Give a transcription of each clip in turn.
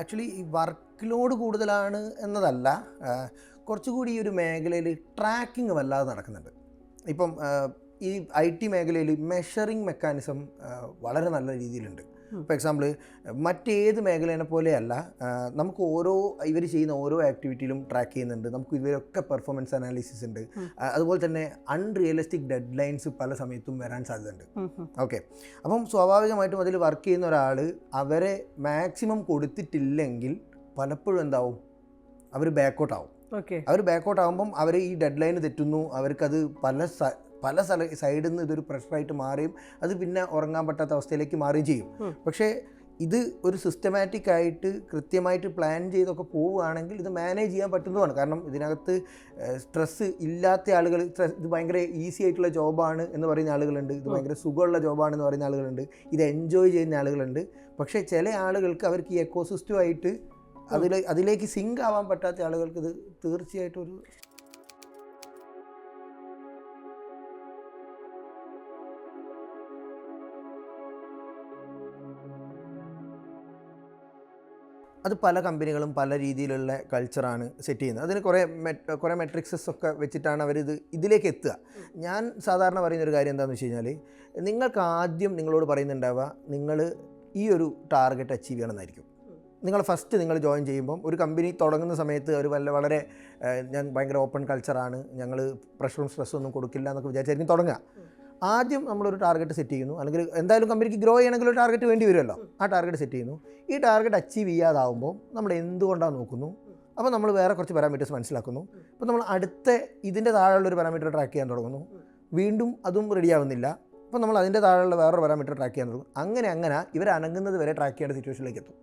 Actually ഈ work load കൂടുതലാണ് എന്നതല്ല കുറച്ചുകൂടി ഈ ഒരു മേഖലയിൽ ട്രാക്കിംഗ് വല്ലാതെ നടക്കുന്നുണ്ട്. ഇപ്പം ഈ ഐ ടി മേഖലയിൽ മെഷറിംഗ് മെക്കാനിസം വളരെ നല്ല രീതിയിലുണ്ട്. ഫോർ എക്സാമ്പിൾ മറ്റേത് മേഖലേനെ പോലെയല്ല നമുക്ക് ഓരോ ഇവർ ചെയ്യുന്ന ഓരോ ആക്ടിവിറ്റിയിലും ട്രാക്ക് ചെയ്യുന്നുണ്ട്. നമുക്ക് ഇവരൊക്കെ പെർഫോമൻസ് അനാലിസിസ് ഉണ്ട്. അതുപോലെ തന്നെ അൺറിയലിസ്റ്റിക് ഡെഡ് ലൈൻസ് പല സമയത്തും വരാൻ സാധ്യതയുണ്ട്. ഓക്കെ അപ്പം സ്വാഭാവികമായിട്ടും അതിൽ വർക്ക് ചെയ്യുന്ന ഒരാൾ അവരെ മാക്സിമം കൊടുത്തിട്ടില്ലെങ്കിൽ പലപ്പോഴും എന്താവും? അവർ ബാക്കൗട്ട് ആവും. ഓക്കെ അവർ ബാക്കൗട്ട് ആകുമ്പം അവർ ഈ ഡെഡ് ലൈൻ തെറ്റുന്നു. അവർക്കത് പല പല സ്ഥല സൈഡിൽ നിന്ന് ഇതൊരു പ്രഷറായിട്ട് മാറിയും അത് പിന്നെ ഉറങ്ങാൻ പറ്റാത്ത അവസ്ഥയിലേക്ക് മാറുകയും ചെയ്യും. പക്ഷേ ഇത് ഒരു സിസ്റ്റമാറ്റിക് ആയിട്ട് കൃത്യമായിട്ട് പ്ലാൻ ചെയ്തൊക്കെ പോവുകയാണെങ്കിൽ ഇത് മാനേജ് ചെയ്യാൻ പറ്റുന്നതാണ്. കാരണം ഇതിനകത്ത് സ്ട്രെസ്സ് ഇല്ലാത്ത ആളുകൾ സ്ട്രെസ് ഇത് ഭയങ്കര ഈസി ആയിട്ടുള്ള ജോബാണ് എന്ന് പറയുന്ന ആളുകളുണ്ട്. ഇത് ഭയങ്കര സുഖമുള്ള ജോബാണെന്ന് പറയുന്ന ആളുകളുണ്ട്. ഇത് എൻജോയ് ചെയ്യുന്ന ആളുകളുണ്ട്. പക്ഷേ ചില ആളുകൾക്ക് അവർക്ക് ഈ എക്കോസിസ്റ്റമായിട്ട് അതിൽ അതിലേക്ക് സിങ്ക് ആവാൻ പറ്റാത്ത ആളുകൾക്ക് ഇത് തീർച്ചയായിട്ടും ഒരു അത് പല കമ്പനികളും പല രീതിയിലുള്ള കൾച്ചറാണ് സെറ്റ് ചെയ്യുന്നത്. അതിന് കുറേ മെറ്റ് കുറേ മെട്രിക്സസ് ഒക്കെ വെച്ചിട്ടാണ് അവരിത് ഇതിലേക്ക് എത്തുക. ഞാൻ സാധാരണ പറയുന്നൊരു കാര്യം എന്താണെന്ന് വെച്ച് കഴിഞ്ഞാൽ നിങ്ങൾക്ക് ആദ്യം നിങ്ങളോട് പറയുന്നുണ്ടാവുക നിങ്ങൾ ഈ ഒരു ടാർഗറ്റ് അച്ചീവ് ചെയ്യണമെന്നായിരിക്കും. നിങ്ങൾ ഫസ്റ്റ് നിങ്ങൾ ജോയിൻ ചെയ്യുമ്പം ഒരു കമ്പനി തുടങ്ങുന്ന സമയത്ത് അവർ വല്ല വളരെ ഞാൻ ഭയങ്കര ഓപ്പൺ കൾച്ചറാണ് ഞങ്ങൾ പ്രഷറും സ്ട്രെസ്സും ഒന്നും കൊടുക്കില്ല എന്നൊക്കെ വിചാരിച്ചായിരിക്കും തുടങ്ങുക. ആദ്യം നമ്മളൊരു ടാർഗറ്റ് സെറ്റ് ചെയ്യുന്നു. അല്ലെങ്കിൽ എന്തായാലും കമ്പനിക്ക് ഗ്രോ ചെയ്യണമെങ്കിൽ ഒരു ടാർഗറ്റ് വേണ്ടി വരുമല്ലോ. ആ ടാർഗറ്റ് സെറ്റ് ചെയ്യുന്നു. ഈ ടാർഗറ്റ് അച്ചീവ് ചെയ്യാതാവുമ്പോൾ നമ്മൾ എന്തുകൊണ്ടാണ് നോക്കുന്നു? അപ്പോൾ നമ്മൾ വേറെ കുറച്ച് പാരാമീറ്റേഴ്സ് മനസ്സിലാക്കുന്നു. അപ്പോൾ നമ്മൾ അടുത്ത ഇതിന്റെ താഴെയുള്ള ഒരു പാരാമീറ്റർ ട്രാക്ക് ചെയ്യാൻ തുടങ്ങുന്നു. വീണ്ടും അതും റെഡി ആവുന്നില്ല. അപ്പോൾ നമ്മൾ അതിന്റെ താഴെയുള്ള വേറൊരു പാരാമീറ്റർ ട്രാക്ക് ചെയ്യാൻ തുടങ്ങും അങ്ങനെ അങ്ങനെ ഇവർ അനങ്ങുന്നത് വരെ ട്രാക്ക് ചെയ്യേണ്ട സിറ്റുവേഷനിലേക്ക് എത്തും.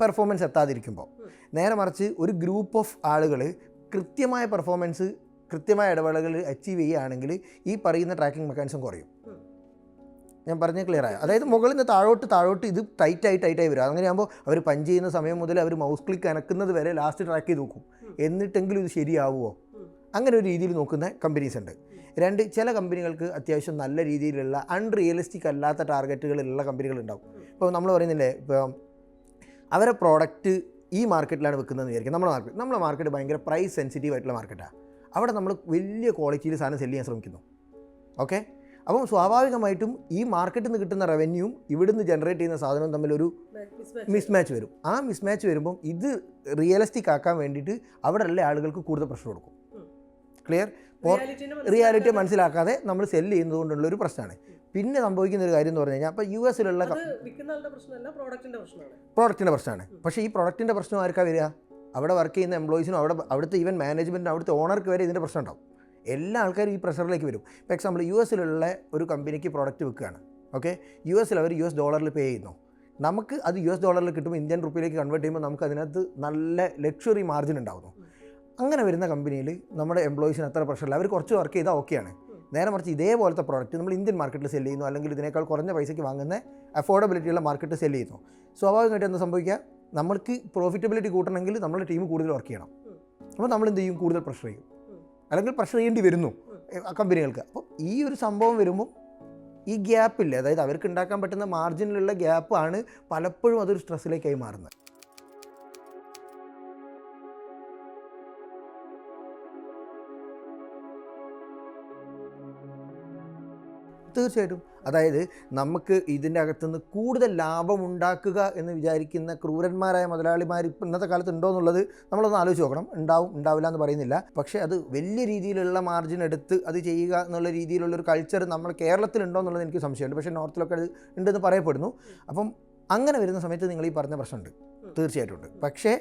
പെർഫോമൻസ് എത്താതിരിക്കുമ്പോൾ. നേരെ മറിച്ച് ഒരു ഗ്രൂപ്പ് ഓഫ് ആളുകൾ കൃത്യമായ പെർഫോമൻസ് കൃത്യമായ ഇടവേളകൾ അച്ചീവ് ചെയ്യുകയാണെങ്കിൽ ഈ പറയുന്ന ട്രാക്കിംഗ് മെക്കാനിസം കുറയും. ഞാൻ പറഞ്ഞ ക്ലിയർ ആയ? അതായത് മുകളിൽ നിന്ന് താഴോട്ട് താഴോട്ട് ഇത് ടൈറ്റായി ടൈറ്റായി വരും. അങ്ങനെയാകുമ്പോൾ അവർ പഞ്ച് ചെയ്യുന്ന സമയം മുതൽ അവർ മൗസ് ക്ലിക്ക് അനക്കുന്നത് വരെ ലാസ്റ്റ് ട്രാക്ക് ചെയ്ത് നോക്കും. എന്നിട്ടെങ്കിലും ഇത് ശരിയാവുമോ അങ്ങനെ ഒരു രീതിയിൽ നോക്കുന്ന കമ്പനീസ് ഉണ്ട്. രണ്ട് ചില കമ്പനികൾക്ക് അത്യാവശ്യം നല്ല രീതിയിലുള്ള അൺറിയലിസ്റ്റിക് അല്ലാത്ത ടാർഗറ്റുകളുള്ള കമ്പനികൾ ഉണ്ടാവും. ഇപ്പോൾ നമ്മൾ പറയുന്നില്ലേ ഇപ്പോൾ അവരെ പ്രോഡക്റ്റ് ഈ മാർക്കറ്റിലാണ് വെക്കുന്നതെന്ന് വിചാരിക്കും. നമ്മുടെ മാർക്കറ്റ് നമ്മുടെ മാർക്കറ്റ് ഭയങ്കര പ്രൈസ് സെൻസിറ്റീവ് ആയിട്ടുള്ള മാർക്കറ്റാണ് അവിടെ നമ്മൾ വലിയ ക്വാളിറ്റിയിൽ സാധനം സെല്ല് ചെയ്യാൻ ശ്രമിക്കുന്നു. ഓക്കെ അപ്പം സ്വാഭാവികമായിട്ടും ഈ മാർക്കറ്റിൽ നിന്ന് കിട്ടുന്ന റവന്യൂവും ഇവിടുന്ന് ജനറേറ്റ് ചെയ്യുന്ന സാധനവും തമ്മിലൊരു മിസ്മാച്ച് വരും. ആ മിസ്മാച്ച് വരുമ്പം ഇത് റിയലിസ്റ്റിക് ആക്കാൻ വേണ്ടിയിട്ട് അവിടെ ഉള്ള ആളുകൾക്ക് കൂടുതൽ പ്രഷർ കൊടുക്കും. ക്ലിയർ റിയാലിറ്റി മനസ്സിലാക്കാതെ നമ്മൾ സെല്ല് ചെയ്യുന്നത് കൊണ്ടുള്ള ഒരു പ്രശ്നമാണ്. പിന്നെ സംഭവിക്കുന്ന ഒരു കാര്യം എന്ന് പറഞ്ഞു കഴിഞ്ഞാൽ അപ്പോൾ യു എസിലുള്ള പ്രോഡക്റ്റിന്റെ പ്രശ്നമാണ്. പക്ഷേ ഈ പ്രോഡക്റ്റിന്റെ പ്രശ്നം ആർക്കാണ് വരിക? അവിടെ വർക്ക് ചെയ്യുന്ന എംപ്ലോയീസിനും അവിടെ അവിടുത്തെ ഈവൻ മാനേജ്മെന്റിനും അവിടുത്തെ ഓണർക്ക് വരെ ഇതിന്റെ പ്രശ്നം ഉണ്ടാവും. എല്ലാ ആൾക്കാരും ഈ പ്രഷറിലേക്ക് വരും. ഇപ്പോൾ എക്സാമ്പിൾ യു എസിലുള്ള ഒരു കമ്പനിക്ക് പ്രോഡക്റ്റ് വിൽക്കുകയാണ്. ഓക്കെ യു എസിൽ അവർ യു എസ് ഡോളറിൽ പേ ചെയ്യുന്നു. നമുക്ക് അത് യു എസ് ഡോളറിൽ കിട്ടുമ്പോൾ ഇന്ത്യൻ റുപ്പിയിലേക്ക് കൺവേർട്ട് ചെയ്യുമ്പോൾ നമുക്ക് അതിനകത്ത് നല്ല ലക്ഷറി മാർജിൻ ഉണ്ടാകുന്നു അങ്ങനെ വരുന്ന കമ്പനിയിൽ നമ്മുടെ എംപ്ലോയീസിന് അത്ര പ്രഷറില്ല അവർ കുറച്ച് വർക്ക് ചെയ്താൽ ഓക്കെയാണ് നേരെ മറിച്ച് ഇതേപോലത്തെ പ്രോഡക്റ്റ് നമ്മൾ ഇന്ത്യൻ മാർക്കറ്റിൽ സെല്ല് ചെയ്യുന്നു. അല്ലെങ്കിൽ ഇതിനേക്കാൾ കുറഞ്ഞ പൈസയ്ക്ക് വാങ്ങുന്ന അഫോർഡബിലിറ്റിയുള്ള മാർക്കറ്റ് സെല്ല് ചെയ്യുന്നു. സ്വാഭാവികമായിട്ട് എന്താ സംഭവിക്കുക? നമ്മൾക്ക് പ്രോഫിറ്റബിലിറ്റി കൂട്ടണമെങ്കിൽ നമ്മുടെ ടീം കൂടുതൽ വർക്ക് ചെയ്യണം. അപ്പോൾ നമ്മൾ എന്ത് ചെയ്യും? കൂടുതൽ പ്രഷർ ചെയ്യും. അല്ലെങ്കിൽ പ്രഷർ ചെയ്യേണ്ടി വരുന്നു. ആ കമ്പനികൾക്ക് അപ്പോൾ ഈ ഒരു സംഭവം വരുമ്പോൾ ഈ ഗ്യാപ്പില്ല അതായത് അവർക്ക് ഉണ്ടാക്കാൻ പറ്റുന്ന മാർജിനിലുള്ള ഗ്യാപ്പാണ് പലപ്പോഴും അതൊരു സ്ട്രെസ്സിലേക്കായി മാറുന്നത്. തീർച്ചയായിട്ടും. അതായത് നമുക്ക് ഇതിന്റെ അകത്തുനിന്ന് കൂടുതൽ ലാഭം ഉണ്ടാക്കുക എന്ന് വിചാരിക്കുന്ന ക്രൂരന്മാരായ മുതലാളിമാർ ഇപ്പം ഇന്നത്തെ കാലത്ത് ഉണ്ടോ എന്നുള്ളത് നമ്മളൊന്ന് ആലോചിച്ച് നോക്കണം. ഉണ്ടാവും ഉണ്ടാവില്ല എന്ന് പറയുന്നില്ല. പക്ഷേ അത് വലിയ രീതിയിലുള്ള മാർജിൻ എടുത്ത് അത് ചെയ്യുക എന്നുള്ള രീതിയിലുള്ളൊരു കൾച്ചർ നമ്മൾ കേരളത്തിലുണ്ടോ എന്നുള്ളത് എനിക്ക് സംശയമുണ്ട്. പക്ഷേ നോർത്തിലൊക്കെ അത് ഉണ്ടെന്ന് പറയപ്പെടുന്നു. അപ്പം അങ്ങനെ വരുന്ന സമയത്ത് നിങ്ങൾ ഈ പറഞ്ഞ പ്രശ്നമുണ്ട്. തീർച്ചയായിട്ടും ഉണ്ട്. പക്ഷേ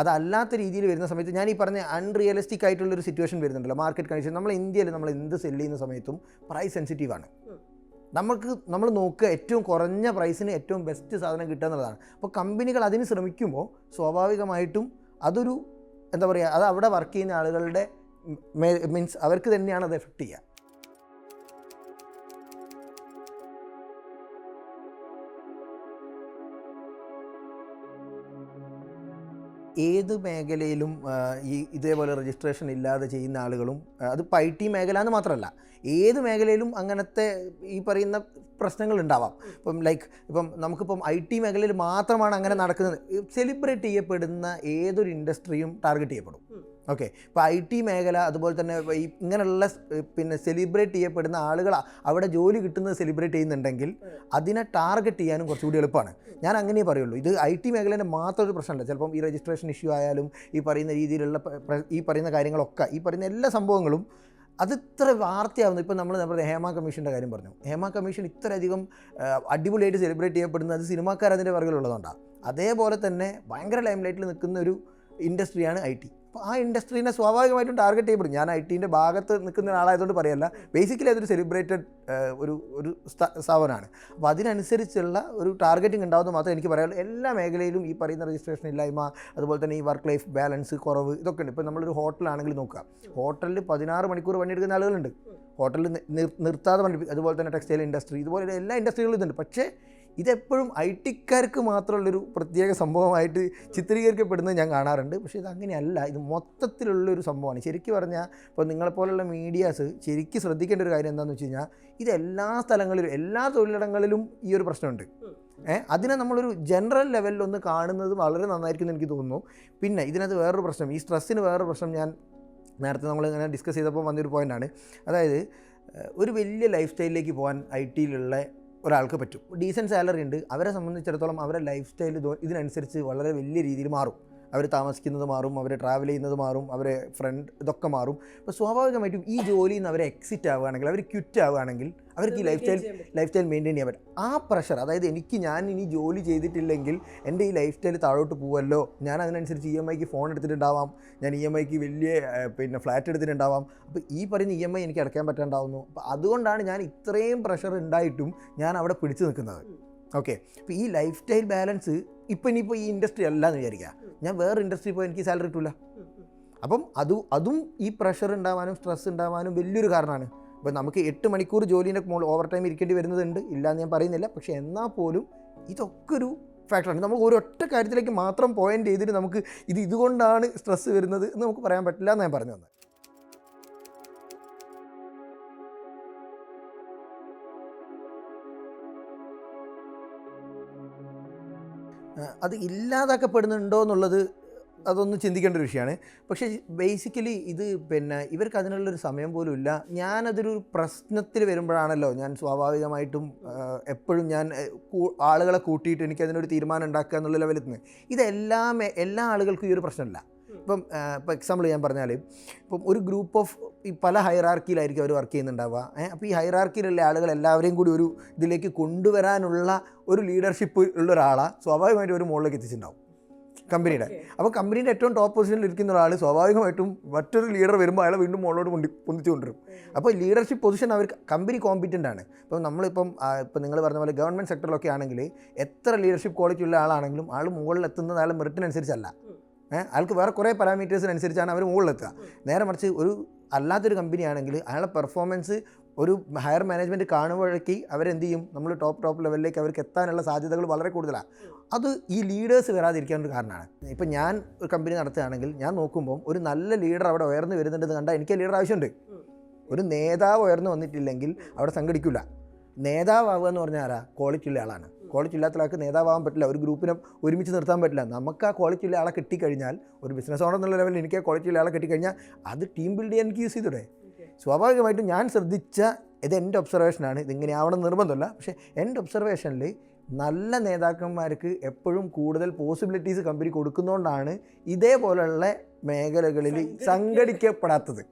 അതല്ലാത്ത രീതിയിൽ വരുന്ന സമയത്ത് ഞാൻ ഈ പറഞ്ഞ അൺറിയലിസ്റ്റിക് ആയിട്ടുള്ളൊരു സിറ്റുവേഷൻ വരുന്നുണ്ടല്ലോ. മാർക്കറ്റ് കണ്ടീഷൻ നമ്മൾ ഇന്ത്യയിൽ നമ്മൾ എന്ത് സെല്ല് ചെയ്യുന്ന സമയത്തും പ്രൈസ് സെൻസിറ്റീവാണ് നമുക്ക് നമ്മൾ നോക്കുക ഏറ്റവും കുറഞ്ഞ പ്രൈസിന് ഏറ്റവും ബെസ്റ്റ് സാധനം കിട്ടുക എന്നുള്ളതാണ്. അപ്പോൾ കമ്പനികൾ അതിന് ശ്രമിക്കുമ്പോൾ സ്വാഭാവികമായിട്ടും അതൊരു എന്താ പറയുക അത് അവിടെ വർക്ക് ചെയ്യുന്ന ആളുകളുടെ മീൻസ് അവർക്ക് തന്നെയാണ് അത് എഫക്റ്റ് ചെയ്യുക. ഏത് മേഖലയിലും ഈ ഇതേപോലെ രജിസ്ട്രേഷൻ ഇല്ലാതെ ചെയ്യുന്ന ആളുകളും അത് ഐ ടി മേഖല എന്ന് മാത്രമല്ല ഏത് മേഖലയിലും അങ്ങനത്തെ ഈ പറയുന്ന പ്രശ്നങ്ങൾ ഉണ്ടാവാം. ഇപ്പം ലൈക്ക് ഇപ്പം നമുക്കിപ്പം ഐ ടി മേഖലയിൽ മാത്രമാണ് അങ്ങനെ നടക്കുന്നത്. സെലിബ്രേറ്റ് ചെയ്യപ്പെടുന്ന ഏതൊരു ഇൻഡസ്ട്രിയും ടാർഗറ്റ് ചെയ്യപ്പെടും. ഓക്കെ. ഇപ്പോൾ ഐ ടി മേഖല അതുപോലെ തന്നെ ഈ ഇങ്ങനെയുള്ള പിന്നെ സെലിബ്രേറ്റ് ചെയ്യപ്പെടുന്ന ആളുകൾ അവിടെ ജോലി കിട്ടുന്നത് സെലിബ്രേറ്റ് ചെയ്യുന്നുണ്ടെങ്കിൽ അതിനെ ടാർഗറ്റ് ചെയ്യാനും കുറച്ചുകൂടി എളുപ്പമാണ്. ഞാൻ അങ്ങനെ പറയുള്ളൂ. ഇത് ഐ ടി മേഖലേന്റെ മാത്രം ഒരു പ്രശ്നമല്ല. ചിലപ്പം ഈ രജിസ്ട്രേഷൻ ഇഷ്യൂ ആയാലും ഈ പറയുന്ന രീതിയിലുള്ള ഈ പറയുന്ന കാര്യങ്ങളൊക്കെ ഈ പറയുന്ന എല്ലാ സംഭവങ്ങളും അത് ഇത്ര വാർത്തയാവുന്നു. ഇപ്പം നമ്മൾ നമ്മുടെ ഹേമ കമ്മീഷന്റെ കാര്യം പറഞ്ഞു. ഹേമ കമ്മീഷൻ ഇത്രയധികം അടിപൊളിയായിട്ട് സെലിബ്രേറ്റ് ചെയ്യപ്പെടുന്നത് അത് സിനിമാക്കാർ അതിന്റെ പുറകിലുള്ളതുകൊണ്ടാണ് അതേപോലെ തന്നെ ഭയങ്കര ലൈം ലൈറ്റിൽ നിൽക്കുന്ന ഒരു ഇൻഡസ്ട്രിയാണ് ഐ ടി അപ്പോൾ ആ ഇൻഡസ്ട്രീനെ സ്വാഭാവികമായിട്ടും ടാർഗറ്റ് ചെയ്യപ്പെടും. ഞാൻ ഐ ടീന്റെ ഭാഗത്ത് നിൽക്കുന്ന ഒരാളായതുകൊണ്ട് പറയല്ല. ബേസിക്കലി അതൊരു സെലിബ്രേറ്റഡ് ഒരു ഒരു സ്ഥാ- സ്ഥാപനമാണ്. അപ്പോൾ അതിനനുസരിച്ചുള്ള ഒരു ടാർഗറ്റിംഗ് ഉണ്ടാവുന്നത് മാത്രമേ എനിക്ക് പറയാനുള്ളൂ. എല്ലാ മേഖലയിലും ഈ പറയുന്ന രജിസ്ട്രേഷൻ ഇല്ലായ്മ അതുപോലെ തന്നെ ഈ വർക്ക് ലൈഫ് ബാലൻസ് കുറവ് ഇതൊക്കെ ഉണ്ട്. ഇപ്പോൾ നമ്മളൊരു ഹോട്ടലാണെങ്കിൽ നോക്കുക. ഹോട്ടലിൽ പതിനാറ് മണിക്കൂർ പണിയെടുക്കുന്ന ആളുകളുണ്ട്. ഹോട്ടലിൽ നിർത്താതെ പണി അതുപോലെ തന്നെ ടെക്സ്റ്റൈൽ ഇൻഡസ്ട്രി ഇതുപോലെ എല്ലാ ഇൻഡസ്ട്രികളും ഇതുണ്ട്. പക്ഷേ ഇതെപ്പോഴും ഐ ടിക്കാർക്ക് മാത്രമുള്ളൊരു പ്രത്യേക സംഭവമായിട്ട് ചിത്രീകരിക്കപ്പെടുന്നത് ഞാൻ കാണാറുണ്ട്. പക്ഷേ ഇത് അങ്ങനെയല്ല ഇത് മൊത്തത്തിലുള്ളൊരു സംഭവമാണ്. ശരിക്കും പറഞ്ഞാൽ ഇപ്പോൾ നിങ്ങളെപ്പോലുള്ള മീഡിയാസ് ശരിക്കും ശ്രദ്ധിക്കേണ്ട ഒരു കാര്യം എന്താണെന്ന് വെച്ച് കഴിഞ്ഞാൽ ഇത് എല്ലാ സ്ഥലങ്ങളിലും എല്ലാ തൊഴിലിടങ്ങളിലും ഈ ഒരു പ്രശ്നമുണ്ട്. ഏ അതിനെ നമ്മളൊരു ജനറൽ ലെവലിൽ ഒന്ന് കാണുന്നത് വളരെ നന്നായിരിക്കും എന്ന് എനിക്ക് തോന്നുന്നു. പിന്നെ ഇതിനകത്ത് വേറൊരു പ്രശ്നം ഈ സ്ട്രെസ്സിന് വേറൊരു പ്രശ്നം ഞാൻ നേരത്തെ നമ്മൾ ഇങ്ങനെ ഡിസ്കസ് ചെയ്തപ്പോൾ വന്നൊരു പോയിന്റാണ് അതായത് ഒരു വലിയ ലൈഫ് സ്റ്റൈലിലേക്ക് പോകാൻ ഐ ടിയിലുള്ള ഒരാൾക്ക് പറ്റും. ഡീസന്റ് സാലറി ഉണ്ട്. അവരെ സംബന്ധിച്ചിടത്തോളം അവരെ ലൈഫ് സ്റ്റൈൽ ഇതിനനുസരിച്ച് വളരെ വലിയ രീതിയിൽ മാറും. അവർ താമസിക്കുന്നത് മാറും അവർ ട്രാവൽ ചെയ്യുന്നത് മാറും അവരെ ഫ്രണ്ട് ഇതൊക്കെ മാറും. അപ്പോൾ സ്വാഭാവികമായിട്ടും ഈ ജോലിയിൽ നിന്ന് അവർ എക്സിറ്റ് ആവുകയാണെങ്കിൽ അവർ ക്വിറ്റ് ആവുകയാണെങ്കിൽ അവർക്ക് ഈ life style life style maintain ചെയ്യാൻ പറ്റും. ആ പ്രഷർ അതായത് എനിക്ക് ഞാൻ ഇനി ജോലി ചെയ്തിട്ടില്ലെങ്കിൽ എന്റെ ഈ ലൈഫ് സ്റ്റൈൽ താഴോട്ട് പോകുമല്ലോ ഞാൻ അതിനനുസരിച്ച് ഇ എം ഐക്ക് ഫോൺ എടുത്തിട്ടുണ്ടാവാം. ഞാൻ ഇ എം ഐക്ക് വലിയ പിന്നെ ഫ്ലാറ്റ് എടുത്തിട്ടുണ്ടാവാം. അപ്പോൾ ഈ പറയുന്ന ഇ എം ഐ എനിക്ക് അടയ്ക്കാൻ പറ്റാണ്ടാവുന്നു. അപ്പോൾ അതുകൊണ്ടാണ് ഞാൻ ഇത്രയും പ്രഷർ ഉണ്ടായിട്ടും ഞാൻ അവിടെ പിടിച്ചു നിൽക്കുന്നത്. ഓക്കെ അപ്പോൾ ഈ ലൈഫ് സ്റ്റൈൽ ബാലൻസ് ഇപ്പം ഇനിയിപ്പോൾ ഈ ഇൻഡസ്ട്രി അല്ല എന്ന് വിചാരിക്കുക. ഞാൻ വേറെ ഇൻഡസ്ട്രി പോയി എനിക്ക് സാലറി കിട്ടില്ല അപ്പം അത് അതും ഈ പ്രഷർ ഉണ്ടാവാനും സ്ട്രെസ് ഉണ്ടാവാനും വലിയൊരു കാരണമാണ്. ഇപ്പോൾ നമുക്ക് എട്ട് മണിക്കൂർ ജോലിന്റെ മോൾ ഓവർ ടൈം ഇരിക്കേണ്ടി വരുന്നതുണ്ട് ഇല്ല എന്ന് ഞാൻ പറയുന്നില്ല. പക്ഷേ എന്നാൽ പോലും ഇതൊക്കെ ഒരു ഫാക്ടറാണ് നമ്മൾ ഒരൊറ്റ കാര്യത്തിലേക്ക് മാത്രം പോയിന്റ് ചെയ്തിട്ട് നമുക്ക് ഇത് ഇതുകൊണ്ടാണ് സ്ട്രെസ്സ് വരുന്നത് എന്ന് നമുക്ക് പറയാൻ പറ്റില്ല എന്ന് ഞാൻ പറഞ്ഞു തന്നെ അത് ഇല്ലാതാക്കപ്പെടുന്നുണ്ടോ എന്നുള്ളത് അതൊന്ന് ചിന്തിക്കേണ്ട ഒരു വിഷയമാണ്. പക്ഷേ ബേസിക്കലി ഇത് പിന്നെ ഇവർക്ക് അതിനുള്ളൊരു സമയം പോലും ഇല്ല. ഞാനതൊരു പ്രശ്നത്തിൽ വരുമ്പോഴാണല്ലോ ഞാൻ സ്വാഭാവികമായിട്ടും എപ്പോഴും ഞാൻ ആളുകളെ കൂട്ടിയിട്ട് എനിക്ക് അതിനൊരു തീരുമാനം ഉണ്ടാക്കുക എന്നുള്ള ലെവലെത്തുന്നത് ഇതെല്ലാ ഇതെല്ലാം എല്ലാ ആളുകൾക്കും ഈ ഒരു പ്രശ്നമില്ല. ഇപ്പം ഇപ്പോൾ എക്സാമ്പിൾ ഞാൻ പറഞ്ഞാൽ ഇപ്പം ഒരു ഗ്രൂപ്പ് ഓഫ് ഈ പല ഹൈറാർക്കിയിലായിരിക്കും അവർ വർക്ക് ചെയ്യുന്നുണ്ടാവുക. അപ്പോൾ ഈ ഹൈറാർക്കിയിലുള്ള ആളുകൾ എല്ലാവരെയും കൂടി ഒരു ഇതിലേക്ക് കൊണ്ടുവരാനുള്ള ഒരു ലീഡർഷിപ്പ് ഉള്ള ഒരാളാണ് സ്വാഭാവികമായിട്ടും ഒരു മുകളിലേക്ക് എത്തിച്ചിട്ടുണ്ടാവും. കമ്പനിയുടെ. അപ്പോൾ കമ്പനിയുടെ ഏറ്റവും ടോപ്പ് പൊസിഷനിൽ ഇരിക്കുന്ന ഒരാൾ സ്വാഭാവികമായിട്ടും മറ്റൊരു ലീഡർ വരുമ്പോൾ അയാളെ വീണ്ടും മുകളിലോട്ട് കൊണ്ടി പൊന്തിച്ചു കൊണ്ടുവരും അപ്പോൾ ലീഡർഷിപ്പ് പൊസിഷൻ അവർ കമ്പനി കോമ്പിറ്റന്റ് ആണ്. ഇപ്പം നമ്മളിപ്പം ഇപ്പം നിങ്ങൾ പറഞ്ഞ പോലെ ഗവൺമെന്റ് സെക്ടറിലൊക്കെ ആണെങ്കിൽ എത്ര ലീഡർഷിപ്പ് ക്വാളിറ്റി ഉള്ള ആളാണെങ്കിലും ആൾ മുകളിൽ എത്തുന്നത് അയാൾ മെറിറ്റിനനുസരിച്ചല്ല ഏഹ് അയാൾക്ക് വേറെ കുറേ പാരാമീറ്റേഴ്സിനനുസരിച്ചാണ് അവർ മുകളിലെത്തുക. നേരെ മറിച്ച് ഒരു അല്ലാത്തൊരു കമ്പനിയാണെങ്കിൽ അയാളെ അയാളുടെ പെർഫോമൻസ് ഒരു ഹയർ മാനേജ്മെന്റ് കാണുമ്പോഴേക്ക് അവരെന്ത് ചെയ്യും? നമ്മൾ ടോപ്പ് ടോപ്പ് ലെവലിലേക്ക് അവർക്ക് എത്താനുള്ള സാധ്യതകൾ വളരെ കൂടുതലാണ്. അത് ഈ ലീഡേഴ്സ് വരാതിരിക്കാൻ ഒരു കാരണമാണ്. ഇപ്പം ഞാൻ ഒരു കമ്പനി നടത്തുകയാണെങ്കിൽ ഞാൻ നോക്കുമ്പോൾ ഒരു നല്ല ലീഡർ അവിടെ ഉയർന്നു വരുന്നുണ്ടെന്ന് കണ്ടാൽ എനിക്ക് ലീഡർ ആവശ്യമുണ്ട്. ഒരു നേതാവ് ഉയർന്നു വന്നിട്ടില്ലെങ്കിൽ അവിടെ സംഘടിക്കില്ല നേതാവാവുക എന്ന് പറഞ്ഞാൽ ആരാ? ക്വാളിറ്റി ഉള്ള ആളാണ്. ക്വാളിറ്റി ഇല്ലാത്ത ആൾക്ക് നേതാവാൻ പറ്റില്ല. ഒരു ഗ്രൂപ്പിനെ ഒരുമിച്ച് നിർത്താൻ പറ്റില്ല. നമുക്ക് ആ ക്വാളിറ്റി ഉള്ള ആളെ കിട്ടിക്കഴിഞ്ഞാൽ ഒരു ബിസിനസ് ഓണർ എന്നുള്ള ലെവലിൽ എനിക്ക് ആ ക്വാളിറ്റി ഉള്ള ആളെ കിട്ടിക്കഴിഞ്ഞാൽ അത് ടീം ബിൽഡ് ചെയ്യാൻ എനിക്ക് യൂസ് ചെയ്തൂടെ സ്വാഭാവികമായിട്ടും ഞാൻ ശ്രദ്ധിച്ച ഇത് എന്റെ ഒബ്സർവേഷനാണ് ഇതിങ്ങനെ ആവണം നിർബന്ധമല്ല. പക്ഷേ എന്റെ ഒബ്സർവേഷനിൽ നല്ല നേതാക്കന്മാർക്ക് എപ്പോഴും കൂടുതൽ പോസിബിലിറ്റീസ് കമ്പനി കൊടുക്കുന്നതുകൊണ്ടാണ് ഇതേപോലെയുള്ള മേഖലകളിൽ സംഘടിക്കപ്പെടാത്തത്.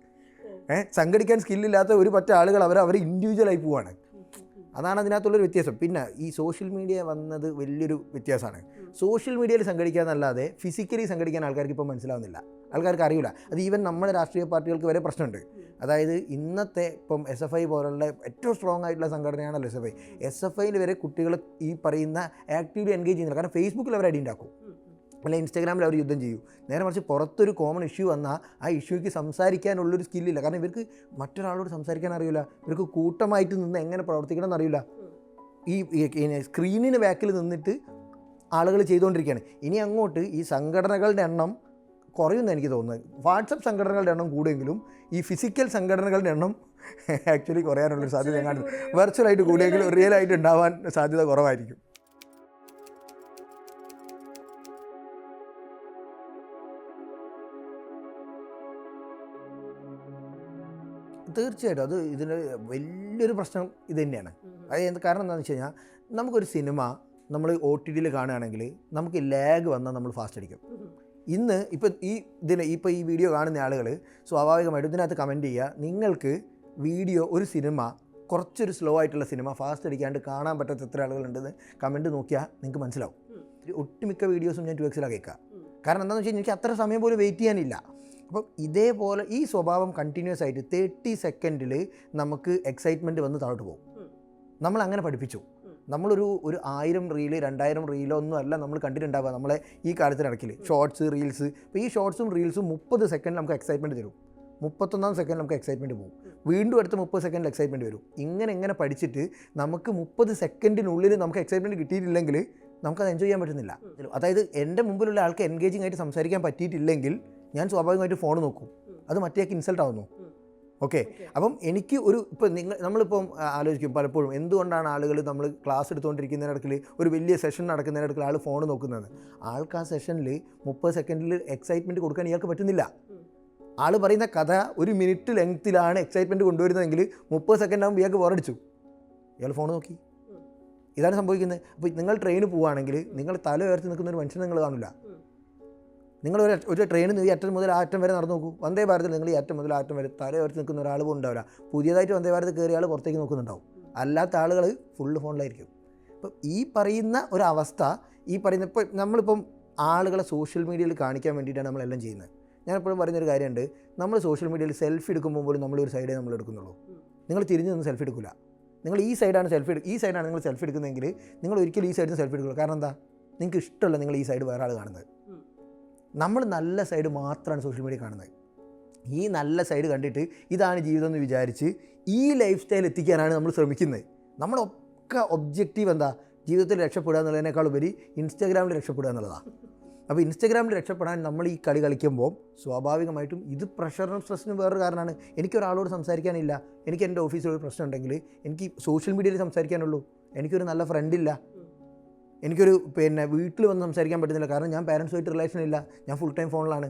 ഏഹ് സംഘടിക്കാൻ സ്കില്ലില്ലാത്ത ഒരു പറ്റ ആളുകൾ അവർ അവർ ഇൻഡിവിജ്വലായി പോവാണ്. അതാണ് അതിനകത്തുള്ളൊരു വ്യത്യാസം. പിന്നെ ഈ സോഷ്യൽ മീഡിയ വന്നത് വലിയൊരു വ്യത്യാസമാണ്. സോഷ്യൽ മീഡിയയിൽ സംഘടിക്കുക എന്നല്ലാതെ ഫിസിക്കലി സംഘടിക്കാൻ ആൾക്കാർക്ക് ഇപ്പോൾ മനസ്സിലാവുന്നില്ല. ആൾക്കാർക്ക് അറിയില്ല അത് ഈവൻ നമ്മുടെ രാഷ്ട്രീയ പാർട്ടികൾക്ക് വരെ പ്രശ്നമുണ്ട്. അതായത് ഇന്നത്തെ ഇപ്പം എസ് എഫ് ഐ പോലുള്ള ഏറ്റവും സ്ട്രോങ് ആയിട്ടുള്ള സംഘടനയാണല്ലോ S F I S F ഐയിൽ വരെ കുട്ടികൾ ഈ പറയുന്ന ആക്റ്റീവ്ലി എൻഗേജ് ചെയ്യുന്നില്ല. കാരണം ഫേസ്ബുക്കിൽ അവർ അടി ഉണ്ടാക്കും. അല്ലെങ്കിൽ ഇൻസ്റ്റാഗ്രാമിൽ അവർ യുദ്ധം ചെയ്യും. നേരെ മറിച്ച് പുറത്തൊരു കോമൺ ഇഷ്യൂ വന്നാൽ ആ ഇഷ്യൂക്ക് സംസാരിക്കാനുള്ളൊരു സ്കില്ലില്ല കാരണം ഇവർക്ക് മറ്റൊരാളോട് സംസാരിക്കാൻ അറിയില്ല. ഇവർക്ക് കൂട്ടമായിട്ട് നിന്ന് എങ്ങനെ പ്രവർത്തിക്കണം എന്നറിയില്ല. ഈ സ്ക്രീനിന് ബാക്കിൽ നിന്നിട്ട് ആളുകൾ ചെയ്തുകൊണ്ടിരിക്കുകയാണ് ഇനി അങ്ങോട്ട് ഈ സംഘടനകളുടെ എണ്ണം കുറയുമെന്ന് എനിക്ക് തോന്നുന്നത്. വാട്സപ്പ് സംഘടനകളുടെ എണ്ണം കൂടിയെങ്കിലും ഈ ഫിസിക്കൽ സംഘടനകളുടെ എണ്ണം ആക്ച്വലി കുറയാനുള്ളൊരു സാധ്യത ഞാൻ കാണുന്നു വെർച്വലായിട്ട് കൂടിയെങ്കിലും റിയൽ ആയിട്ട് ഉണ്ടാവാൻ സാധ്യത കുറവായിരിക്കും. തീർച്ചയായിട്ടും അത് ഇതിന് വലിയൊരു പ്രശ്നം ഇത് തന്നെയാണ്. അത് എന്ത് കാരണം എന്താണെന്ന് വെച്ച് കഴിഞ്ഞാൽ നമുക്കൊരു സിനിമ നമ്മൾ ഒ ടി ടിയിൽ കാണുകയാണെങ്കിൽ നമുക്ക് ലാഗ് വന്നാൽ നമ്മൾ ഫാസ്റ്റ് അടിക്കും. ഇന്ന് ഇപ്പം ഈ ഇതിന് ഇപ്പോൾ ഈ വീഡിയോ കാണുന്ന ആളുകൾ സ്വാഭാവികമായിട്ടും ഇതിനകത്ത് കമന്റ് ചെയ്യുക. നിങ്ങൾക്ക് വീഡിയോ ഒരു സിനിമ കുറച്ചൊരു സ്ലോ ആയിട്ടുള്ള സിനിമ ഫാസ്റ്റ് അടിക്കാണ്ട് കാണാൻ പറ്റാത്ത എത്ര ആളുകളുണ്ടെന്ന് കമന്റ് നോക്കിയാൽ നിങ്ങൾക്ക് മനസ്സിലാവും. ഒട്ടുമിക്ക വീഡിയോസും ഞാൻ ടു എക്സിലാണ് കേൾക്കുക കാരണം എന്താണെന്ന് വെച്ചാൽ എനിക്ക് അത്ര സമയം പോലും വെയിറ്റ് ചെയ്യാനില്ല. അപ്പം ഇതേപോലെ ഈ സ്വഭാവം കണ്ടിന്യൂസ് ആയിട്ട് തേർട്ടി സെക്കൻഡിൽ നമുക്ക് എക്സൈറ്റ്മെന്റ് വന്ന് താഴോട്ട് പോകും. നമ്മൾ അങ്ങനെ പഠിപ്പിച്ചു. നമ്മളൊരു ഒരു ആയിരം റീൽ രണ്ടായിരം റീലോ ഒന്നും അല്ല നമ്മൾ കണ്ടിട്ടുണ്ടാവുക നമ്മളെ ഈ കാലത്തിനിടയ്ക്കിൽ ഷോർട്സ് റീൽസ് ഇപ്പോൾ ഈ ഷോർട്സും റീൽസും മുപ്പത് സെക്കൻഡ് നമുക്ക് എക്സൈറ്റ്മെന്റ് തരും. മുപ്പത്തൊന്നാം സെക്കൻഡ് നമുക്ക് എക്സൈറ്റ്മെന്റ് പോകും. വീണ്ടും അടുത്ത മുപ്പത് സെക്കൻഡിൽ എക്സൈറ്റ്മെന്റ് വരും. ഇങ്ങനെ എങ്ങനെ പഠിച്ചിട്ട് നമുക്ക് മുപ്പത് സെക്കൻഡിനുള്ളിൽ നമുക്ക് എക്സൈറ്റ്മെന്റ് കിട്ടിയിട്ടില്ലെങ്കിൽ നമുക്കത് എൻജോയ് ചെയ്യാൻ പറ്റുന്നില്ല. അതായത് എന്റെ മുമ്പിലുള്ള ആൾക്ക് എൻഗേജിങ് ആയിട്ട് സംസാരിക്കാൻ പറ്റിയിട്ടില്ലെങ്കിൽ ഞാൻ സ്വാഭാവികമായിട്ട് ഫോൺ നോക്കും. അത് മറ്റേക്ക് ഇൻസൾട്ട് ആവുന്നു. ഓക്കെ. അപ്പം എനിക്ക് ഒരു ഇപ്പം നിങ്ങൾ നമ്മളിപ്പം ആലോചിക്കും. പലപ്പോഴും എന്തുകൊണ്ടാണ് ആളുകൾ നമ്മൾ ക്ലാസ് എടുത്തുകൊണ്ടിരിക്കുന്നതിനിടയ്ക്ക് ഒരു വലിയ സെഷൻ നടക്കുന്നതിനിടയ്ക്ക് ആൾ ഫോൺ നോക്കുന്നത്? ആൾക്ക് ആ സെഷനിൽ മുപ്പത് സെക്കൻഡിൽ എക്സൈറ്റ്മെന്റ് കൊടുക്കാൻ ഇയാൾക്ക് പറ്റുന്നില്ല. ആൾ പറയുന്ന കഥ ഒരു മിനിറ്റ് ലെങ്ത്തിലാണ് എക്സൈറ്റ്മെന്റ് കൊണ്ടുവരുന്നതെങ്കിൽ മുപ്പത് സെക്കൻഡ് ആകുമ്പോൾ ഇയാൾക്ക് ബോറടിച്ചു ഇയാൾ ഫോൺ നോക്കി. ഇതാണ് സംഭവിക്കുന്നത്. അപ്പോൾ നിങ്ങൾ ട്രെയിന് പോവുകയാണെങ്കിൽ നിങ്ങൾ തല ഉയർത്തി നിൽക്കുന്ന ഒരു മനുഷ്യൻ നിങ്ങൾ കാണില്ല നിങ്ങൾ ഒരു ഒരു ട്രെയിനിൽ നിന്ന് ഈ അറ്റം മുതൽ ആ അറ്റം വരെ നടന്നു നോക്കൂ. വന്ദേ ഭാരതിൽ നിങ്ങൾ ഈ അറ്റം മുതൽ ആ അറ്റം വരെ തല ഉയർത്തി നിൽക്കുന്ന ഒരാൾ പോലും ഉണ്ടാവില്ല. പുതിയതായിട്ട് വന്ദേ ഭാരത് കയറിയ ആൾ പുറത്തേക്ക് നോക്കുന്നുണ്ടാവും. അല്ലാത്ത ആളുകൾ ഫുള്ള് ഫോണിലായിരിക്കും അപ്പം ഈ പറയുന്ന ഒരു അവസ്ഥ ഈ പറയുന്ന ഇപ്പോൾ നമ്മളിപ്പം ആളുകളെ സോഷ്യൽ മീഡിയയിൽ കാണിക്കാൻ വേണ്ടിയിട്ടാണ് നമ്മളെല്ലാം ചെയ്യുന്നത്. ഞാൻ എപ്പോഴും പറയുന്നൊരു കാര്യമുണ്ട് നമ്മൾ സോഷ്യൽ മീഡിയയിൽ സെൽഫി എടുക്കുമ്പോൾ പോലും നമ്മൾ ഒരു സൈഡേ നമ്മൾ എടുക്കുന്നുള്ളൂ. നിങ്ങൾ തിരിഞ്ഞ് നിന്ന് സെൽഫി എടുക്കില്ല നിങ്ങൾ ഈ സൈഡാണ് സെൽഫി ഈ സൈഡാണ് നിങ്ങൾ സെൽഫി എടുക്കുന്നതെങ്കിൽ നിങ്ങൾ ഒരിക്കലും ഈ സൈഡിൽ സെൽഫി എടുക്കില്ല. കാരണം എന്താ? നിങ്ങൾക്ക് ഇഷ്ടമല്ല നിങ്ങൾ ഈ സൈഡ് വേറെ ആൾ കാണുന്നത്. നമ്മൾ നല്ല സൈഡ് മാത്രമാണ് സോഷ്യൽ മീഡിയ കാണുന്നത്. ഈ നല്ല സൈഡ് കണ്ടിട്ട് ഇതാണ് ജീവിതം എന്ന് വിചാരിച്ച് ഈ ലൈഫ് സ്റ്റൈൽ എത്തിക്കാനാണ് നമ്മൾ ശ്രമിക്കുന്നത്. നമ്മളൊക്കെ ഒബ്ജക്റ്റീവ് എന്താ? ജീവിതത്തിൽ രക്ഷപ്പെടുക എന്നുള്ളതിനേക്കാൾ ഉപരി ഇൻസ്റ്റാഗ്രാമിൽ രക്ഷപ്പെടുക എന്നുള്ളതാണ് അപ്പോൾ ഇൻസ്റ്റാഗ്രാമിൽ രക്ഷപ്പെടാൻ നമ്മൾ ഈ കളി കളിക്കുമ്പോൾ സ്വാഭാവികമായിട്ടും ഇത് പ്രഷറിനും സ്ട്രെസ്സിനും വേറൊരു കാരണമാണ്. എനിക്കൊരാളോട് സംസാരിക്കാനില്ല. എനിക്ക് എന്റെ ഓഫീസിലൊരു പ്രശ്നം ഉണ്ടെങ്കിൽ എനിക്ക് സോഷ്യൽ മീഡിയയിൽ സംസാരിക്കാനുള്ളൂ. എനിക്കൊരു നല്ല ഫ്രണ്ടില്ല എനിക്കൊരു പിന്നെ വീട്ടിൽ വന്ന് സംസാരിക്കാൻ പറ്റുന്നില്ല. കാരണം ഞാൻ പാരൻസുമായിട്ട് റിലേഷൻ ഇല്ല. ഞാൻ ഫുൾ ടൈം ഫോണിലാണ്